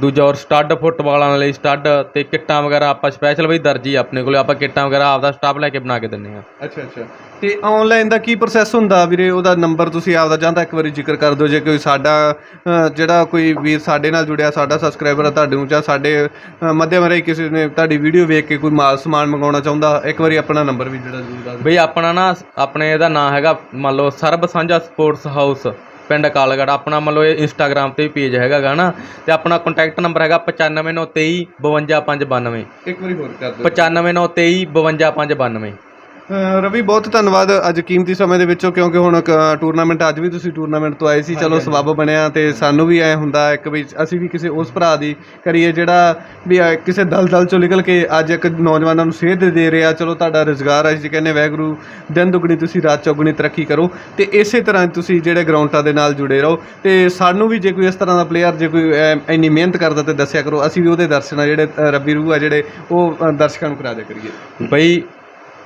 B: ਦੂਜਾ ਔਰ ਸਟੱਡ ਫੁੱਟਬਾਲਾਂ ਲਈ ਸਟੱਡ ਤੇ ਕਿੱਟਾਂ ਵਗੈਰਾ ਆਪਾਂ ਸਪੈਸ਼ਲ ਬਈ ਦਰਜੀ ਆਪਣੇ ਕੋਲੇ ਆਪਾਂ ਕਿੱਟਾਂ ਵਗੈਰਾ ਆਪਦਾ ਸਟਾਫ ਲੈ ਕੇ ਬਣਾ ਕੇ ਦਿੰਨੇ ਆ
A: ਅੱਛਾ ਅੱਛਾ। ਤੇ ਆਨਲਾਈਨ ਦਾ ਕੀ ਪ੍ਰੋਸੈਸ ਹੁੰਦਾ ਵੀਰੇ? ਉਹਦਾ ਨੰਬਰ ਤੁਸੀਂ ਆਪਦਾ ਜਾਂ ਤਾਂ ਇੱਕ ਵਾਰੀ ਜ਼ਿਕਰ ਕਰ ਦਿਓ ਜੇ ਕੋਈ ਸਾਡਾ ਅ, ਜਿਹੜਾ ਕੋਈ ਵੀਰ ਸਾਡੇ ਨਾਲ ਜੁੜਿਆ ਸਾਡਾ ਸਬਸਕ੍ਰਾਈਬਰ ਆ ਤੁਹਾਡੇ ਨੂੰ ਜਾਂ ਸਾਡੇ ਅ, ਮਾਧਿਅਮ ਰਾਹੀਂ ਕਿਸੇ ਨੇ ਤੁਹਾਡੀ ਵੀਡੀਓ ਵੇਖ ਕੇ ਕੋਈ ਮਾਲ ਸਮਾਨ ਮੰਗਾਉਣਾ ਚਾਹੁੰਦਾ ਇੱਕ ਵਾਰੀ ਆਪਣਾ ਨੰਬਰ ਵੀ ਜਿਹੜਾ ਜ਼ਰੂਰ ਦੱਸ ਦਿਓ।
B: ਬਈ ਆਪਣਾ ਨਾ ਆਪਣੇ ਇਹਦਾ ਨਾਮ ਹੈਗਾ ਮੰਨ ਲਓ ਸਰਬ ਸਾਂਝਾ ਸਪੋਰਟਸ ਹਾਊਸ ਪਿੰਡ ਕਾਲਗੜ ਆਪਣਾ ਮੰਨ ਲਓ ਇਹ ਇੰਸਟਾਗ੍ਰam ਤੇ ਵੀ ਪੇਜ ਹੈਗਾ ਗਾ ਨਾ ਤੇ ਆਪਣਾ ਕੰਟੈਕਟ ਨੰਬਰ ਹੈਗਾ 95923 52592
A: ਇੱਕ ਵਾਰੀ ਹੋਰ ਕਰ ਦਿਓ।
B: 95923 52592
A: ਅ, ਰਵੀ ਬਹੁਤ ਧੰਨਵਾਦ ਅੱਜ ਕੀਮਤੀ ਸਮੇਂ ਦੇ ਵਿੱਚੋਂ ਕਿਉਂਕਿ ਹੁਣ ਟੂਰਨਾਮੈਂਟ ਅੱਜ ਵੀ ਤੁਸੀਂ ਟੂਰਨਾਮੈਂਟ ਤੋਂ ਆਏ ਸੀ। ਚਲੋ ਸਬੱਬ ਬਣਿਆ ਤੇ ਸਾਨੂੰ ਵੀ ਐ ਹੁੰਦਾ ਇੱਕ ਵੀ ਅਸੀਂ ਵੀ ਕਿਸੇ ਉਸ ਭਰਾ ਦੀ ਕਰੀਏ ਜਿਹੜਾ ਵੀ ਕਿਸੇ ਦਲਦਲ ਚੋਂ ਨਿਕਲ ਕੇ ਅੱਜ ਇੱਕ ਨੌਜਵਾਨਾਂ ਨੂੰ ਸੇਧ ਦੇ ਰਿਹਾ। ਚਲੋ ਤੁਹਾਡਾ ਰੁਜ਼ਗਾਰ ਅਸੀਂ ਕਹਿੰਦੇ ਵੈਗਰੂ ਦਿਨ ਦੁਗਣੀ ਤੁਸੀਂ ਰਾਤ ਚੌਗਣੀ ਤਰੱਕੀ ਕਰੋ। ਤੇ ਇਸੇ ਤਰ੍ਹਾਂ ਤੁਸੀਂ ਜਿਹੜੇ ਗਰਾਊਂਡਾਂ ਦੇ ਨਾਲ ਜੁੜੇ ਰਹੋ। ਤੇ ਸਾਨੂੰ ਵੀ ਜੇ ਕੋਈ ਇਸ ਤਰ੍ਹਾਂ ਦਾ ਪਲੇਅਰ ਜੇ ਕੋਈ ਇੰਨੀ ਮਿਹਨਤ ਕਰਦਾ ਤੇ ਦੱਸਿਆ ਕਰੋ ਅਸੀਂ ਵੀ ਉਹਦੇ ਦਰਸ਼ਨ ਆ ਜਿਹੜੇ ਰੱਬੀ ਰੂਹ ਆ ਜਿਹੜੇ ਉਹ ਦਰਸ਼ਕਾਂ ਨੂੰ ਕਰਾ ਦਿਆ ਕਰੀਏ।
B: ਬਈ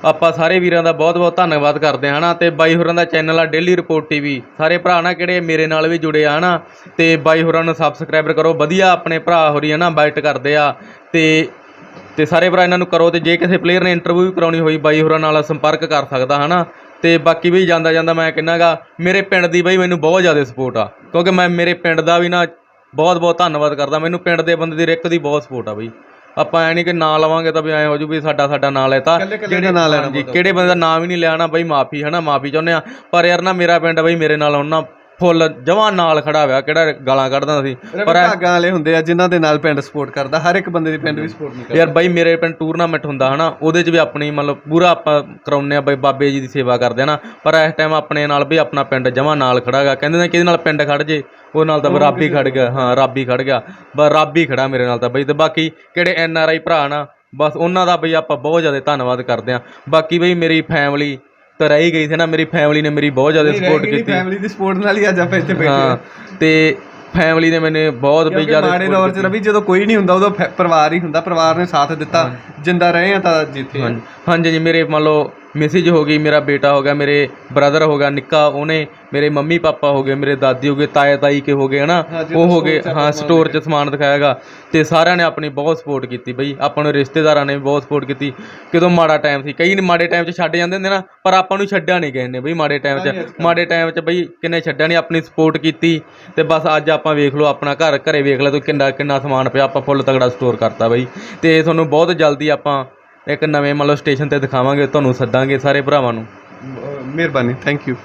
B: ਆਪਾਂ ਸਾਰੇ ਵੀਰਾਂ ਦਾ ਬਹੁਤ ਬਹੁਤ ਧੰਨਵਾਦ ਕਰਦੇ ਹਾਂ ਨਾ ਤੇ ਬਾਈ ਹੋਰਾਂ ਦਾ ਚੈਨਲ ਆ, ਡੇਲੀ ਰਿਪੋਰਟ ਟੀਵੀ। ਸਾਰੇ ਭਰਾ ਨਾ ਕਿਹੜੇ ਮੇਰੇ ਨਾਲ ਵੀ ਜੁੜੇ ਆ ਨਾ ਤੇ ਬਾਈ ਹੋਰਾਂ ਨੂੰ ਸਬਸਕ੍ਰਾਈਬਰ ਕਰੋ। ਵਧੀਆ ਆਪਣੇ ਭਰਾ ਹੋਰੀ ਨਾ ਬਾਈਟ ਕਰਦੇ ਆ। ਤੇ ਤੇ ਸਾਰੇ ਭਰਾ ਇਹਨਾਂ ਨੂੰ ਕਰੋ, ਤੇ ਜੇ ਕਿਸੇ ਪਲੇਅਰ ਨੇ ਇੰਟਰਵਿਊ ਵੀ ਕਰਾਉਣੀ ਹੋਈ, ਬਾਈ ਹੋਰਾਂ ਨਾਲ ਸੰਪਰਕ ਕਰ ਸਕਦਾ, ਹਨਾ? ਤੇ ਬਾਕੀ ਵੀ ਜਾਂਦਾ ਜਾਂਦਾ ਮੈਂ ਕਹਿੰਨਾਗਾ ਮੇਰੇ ਪਿੰਡ ਦੀ ਬਾਈ ਮੈਨੂੰ ਬਹੁਤ ਜ਼ਿਆਦਾ ਸਪੋਰਟ ਆ। ਕਿਉਂਕਿ ਮੈਂ ਮੇਰੇ ਪਿੰਡ ਦਾ ਵੀ ਨਾ ਬਹੁਤ ਬਹੁਤ ਧੰਨਵਾਦ ਕਰਦਾ। ਮੈਨੂੰ ਪਿੰਡ ਦੇ ਬੰਦੇ ਦੀ, ਰਿਕ ਦੀ ਬਹੁਤ ਸਪੋਰਟ ਆ ਬਈ। ਆਪਾਂ ਐ ਨਹੀਂ ਕਿ ਨਾਂ ਲਵਾਂਗੇ ਤਾਂ ਵੀ ਐ ਹੋ ਜੂ ਵੀ ਸਾਡਾ ਸਾਡਾ ਨਾਂ ਲੈਤਾ
A: ਦਾ ਨਾਂ ਲੈਣਾ
B: ਕਿਹੜੇ ਬੰਦੇ ਦਾ ਨਾਮ ਹੀ ਨਹੀਂ ਲਿਆਣਾ ਬਈ ਮਾਫੀ ਹਨਾ? ਮਾਫੀ ਚਾਹੁੰਦੇ ਆ। ਪਰ ਯਾਰ ਨਾ ਮੇਰਾ ਪਿੰਡ ਬਈ ਮੇਰੇ ਨਾਲ ਹੁਣ ਨਾ ਫੁੱਲ ਜਵਾਂ ਨਾਲ ਖੜਾ ਹੋਇਆ ਕਿਹੜਾ ਗਾਲਾਂ ਕੱਢਦਾ ਸੀ।
A: ਪਰ ਭਾਗਾਂ ਵਾਲੇ ਹੁੰਦੇ ਆ ਜਿਨ੍ਹਾਂ ਦੇ ਨਾਲ ਪਿੰਡ ਸਪੋਰਟ ਕਰਦਾ ਹਰ ਇੱਕ ਬੰਦੇ ਦੀ ਪਿੰਡ ਵੀ ਸਪੋਰਟ ਨਹੀਂ ਕਰਦਾ।
B: ਯਾਰ ਬਾਈ ਮੇਰੇ ਪਿੰਡ ਟੂਰਨਾਮੈਂਟ ਹੁੰਦਾ ਹਨਾ ਉਹਦੇ 'ਚ ਵੀ ਆਪਣੀ ਮਤਲਬ ਪੂਰਾ ਆਪਾਂ ਕਰਾਉਂਦੇ ਆ ਬਈ ਬਾਬੇ ਜੀ ਦੀ ਸੇਵਾ ਕਰਦੇ ਆ ਨਾ। ਪਰ ਇਸ ਟਾਈਮ ਆਪਣੇ ਨਾਲ ਵੀ ਆਪਣਾ ਪਿੰਡ ਜਮਾਂ ਨਾਲ ਖੜਾਗਾ ਕਹਿੰਦੇ ਨੇ ਕਿਹਦੇ ਨਾਲ ਪਿੰਡ ਖੜ ਜੇ? ਉਹ ਨਾਲ ਤਾਂ ਰੱਬ ਖੜ ਗਿਆ ਹਾਂ ਰੱਬ ਖੜ ਗਿਆ। ਬਸ ਰੱਬ ਖੜਾ ਮੇਰੇ ਨਾਲ ਤਾਂ ਬਈ ਤੇ ਬਾਕੀ ਕਿਹੜੇ ਐਨ ਆਰ ਆਈ ਭਰਾ ਨਾ ਬਸ ਉਹਨਾਂ ਦਾ ਬਈ ਆਪਾਂ ਬਹੁਤ ਜ਼ਿਆਦਾ ਧੰਨਵਾਦ ਕਰਦੇ ਹਾਂ। ਬਾਕੀ ਬਈ ਮੇਰੀ ਫੈਮਿਲੀ ਤਾਂ ਰਹਿ ਹੀ ਗਈ ਸੀ ਨਾ ਮੇਰੀ ਫੈਮਿਲੀ ਨੇ ਮੇਰੀ ਬਹੁਤ ਜ਼ਿਆਦਾ ਸਪੋਰਟ ਕੀਤੀ।
A: ਫੈਮਿਲੀ ਦੀ ਸਪੋਰਟ ਨਾਲ ਹੀ ਅੱਜ ਆਪਾਂ ਇੱਥੇ ਬੈਠੇ
B: ਹਾਂ ਤੇ ਫੈਮਿਲੀ ਨੇ ਮੈਨੂੰ ਬਹੁਤ ਬਈ
A: ਕਿਉਂਕਿ
B: ਜ਼ਿਆਦਾ
A: ਮਾੜੇ ਦੌਰ 'ਚ ਰਵੀ ਜਦੋਂ ਕੋਈ ਨਹੀਂ ਹੁੰਦਾ ਉਦੋਂ ਪਰਿਵਾਰ ਹੀ ਹੁੰਦਾ ਪਰਿਵਾਰ ਨੇ ਸਾਥ ਦਿੱਤਾ ਜਿੰਦਾ ਰਹੇ ਆ ਤਾਂ ਜਿੱਥੇ
B: ਹਾਂਜੀ। ਹਾਂਜੀ ਜੀ ਮੇਰੇ ਮੰਨ ਲਓ ਮਿਸਿਜ ਹੋ ਗਈ ਮੇਰਾ ਬੇਟਾ ਹੋ ਗਿਆ ਮੇਰੇ ਬ੍ਰਦਰ ਹੋ ਗਿਆ ਨਿੱਕਾ ਉਹਨੇ ਮੇਰੇ ਮੰਮੀ ਪਾਪਾ ਹੋ ਗਏ ਮੇਰੇ ਦਾਦੀ ਹੋ ਗਏ ਤਾਏ ਤਾਈ ਕੇ ਹੋ ਗਏ ਹਨਾ? ਉਹ ਹੋ ਗਏ ਹਾਂ ਸਟੋਰ 'ਚ ਸਮਾਨ ਦਿਖਾਇਆਗਾ ਤੇ ਸਾਰਿਆਂ ਨੇ ਆਪਣੀ ਬਹੁਤ ਸਪੋਰਟ ਕੀਤੀ ਬਈ ਆਪਾਂ ਨੂੰ ਰਿਸ਼ਤੇਦਾਰਾਂ ਨੇ ਵੀ ਬਹੁਤ ਸਪੋਰਟ ਕੀਤੀ। ਕਦੋਂ ਮਾੜਾ ਟਾਈਮ ਸੀ ਕਈ ਮਾੜੇ ਟਾਈਮ 'ਚ ਛੱਡ ਜਾਂਦੇ ਹੁੰਦੇ ਨਾ ਪਰ ਆਪਾਂ ਨੂੰ ਛੱਡਿਆ ਨਹੀਂ ਕਿਸੇ ਨੇ ਬਈ ਮਾੜੇ ਟਾਈਮ 'ਚ। ਮਾੜੇ ਟਾਈਮ 'ਚ ਬਈ ਕਿੰਨੇ ਛੱਡਿਆ ਨਹੀਂ ਆਪਣੀ ਸਪੋਰਟ ਕੀਤੀ ਤੇ ਬਸ ਅੱਜ ਆਪਾਂ ਵੇਖ ਲਓ ਆਪਣਾ ਘਰ ਘਰੇ ਵੇਖ ਲੈ ਤੂੰ ਕਿੰਨਾ ਕਿੰਨਾ ਸਮਾਨ ਪਿਆ ਆਪਾਂ ਫੁੱਲ ਤਗੜਾ ਸਟੋਰ ਕਰਤਾ ਬਈ। ਤੇ ਤੁਹਾਨੂੰ ਬਹੁਤ ਜਲਦੀ ਆਪਾਂ ਇੱਕ ਨਵੇਂ ਮਤਲਬ ਸਟੇਸ਼ਨ ਤੇ ਦਿਖਾਵਾਂਗੇ ਤੁਹਾਨੂੰ ਸੱਦਾਂਗੇ ਸਾਰੇ ਭਰਾਵਾਂ ਨੂੰ।
A: ਮਿਹਰਬਾਨੀ ਥੈਂਕ ਯੂ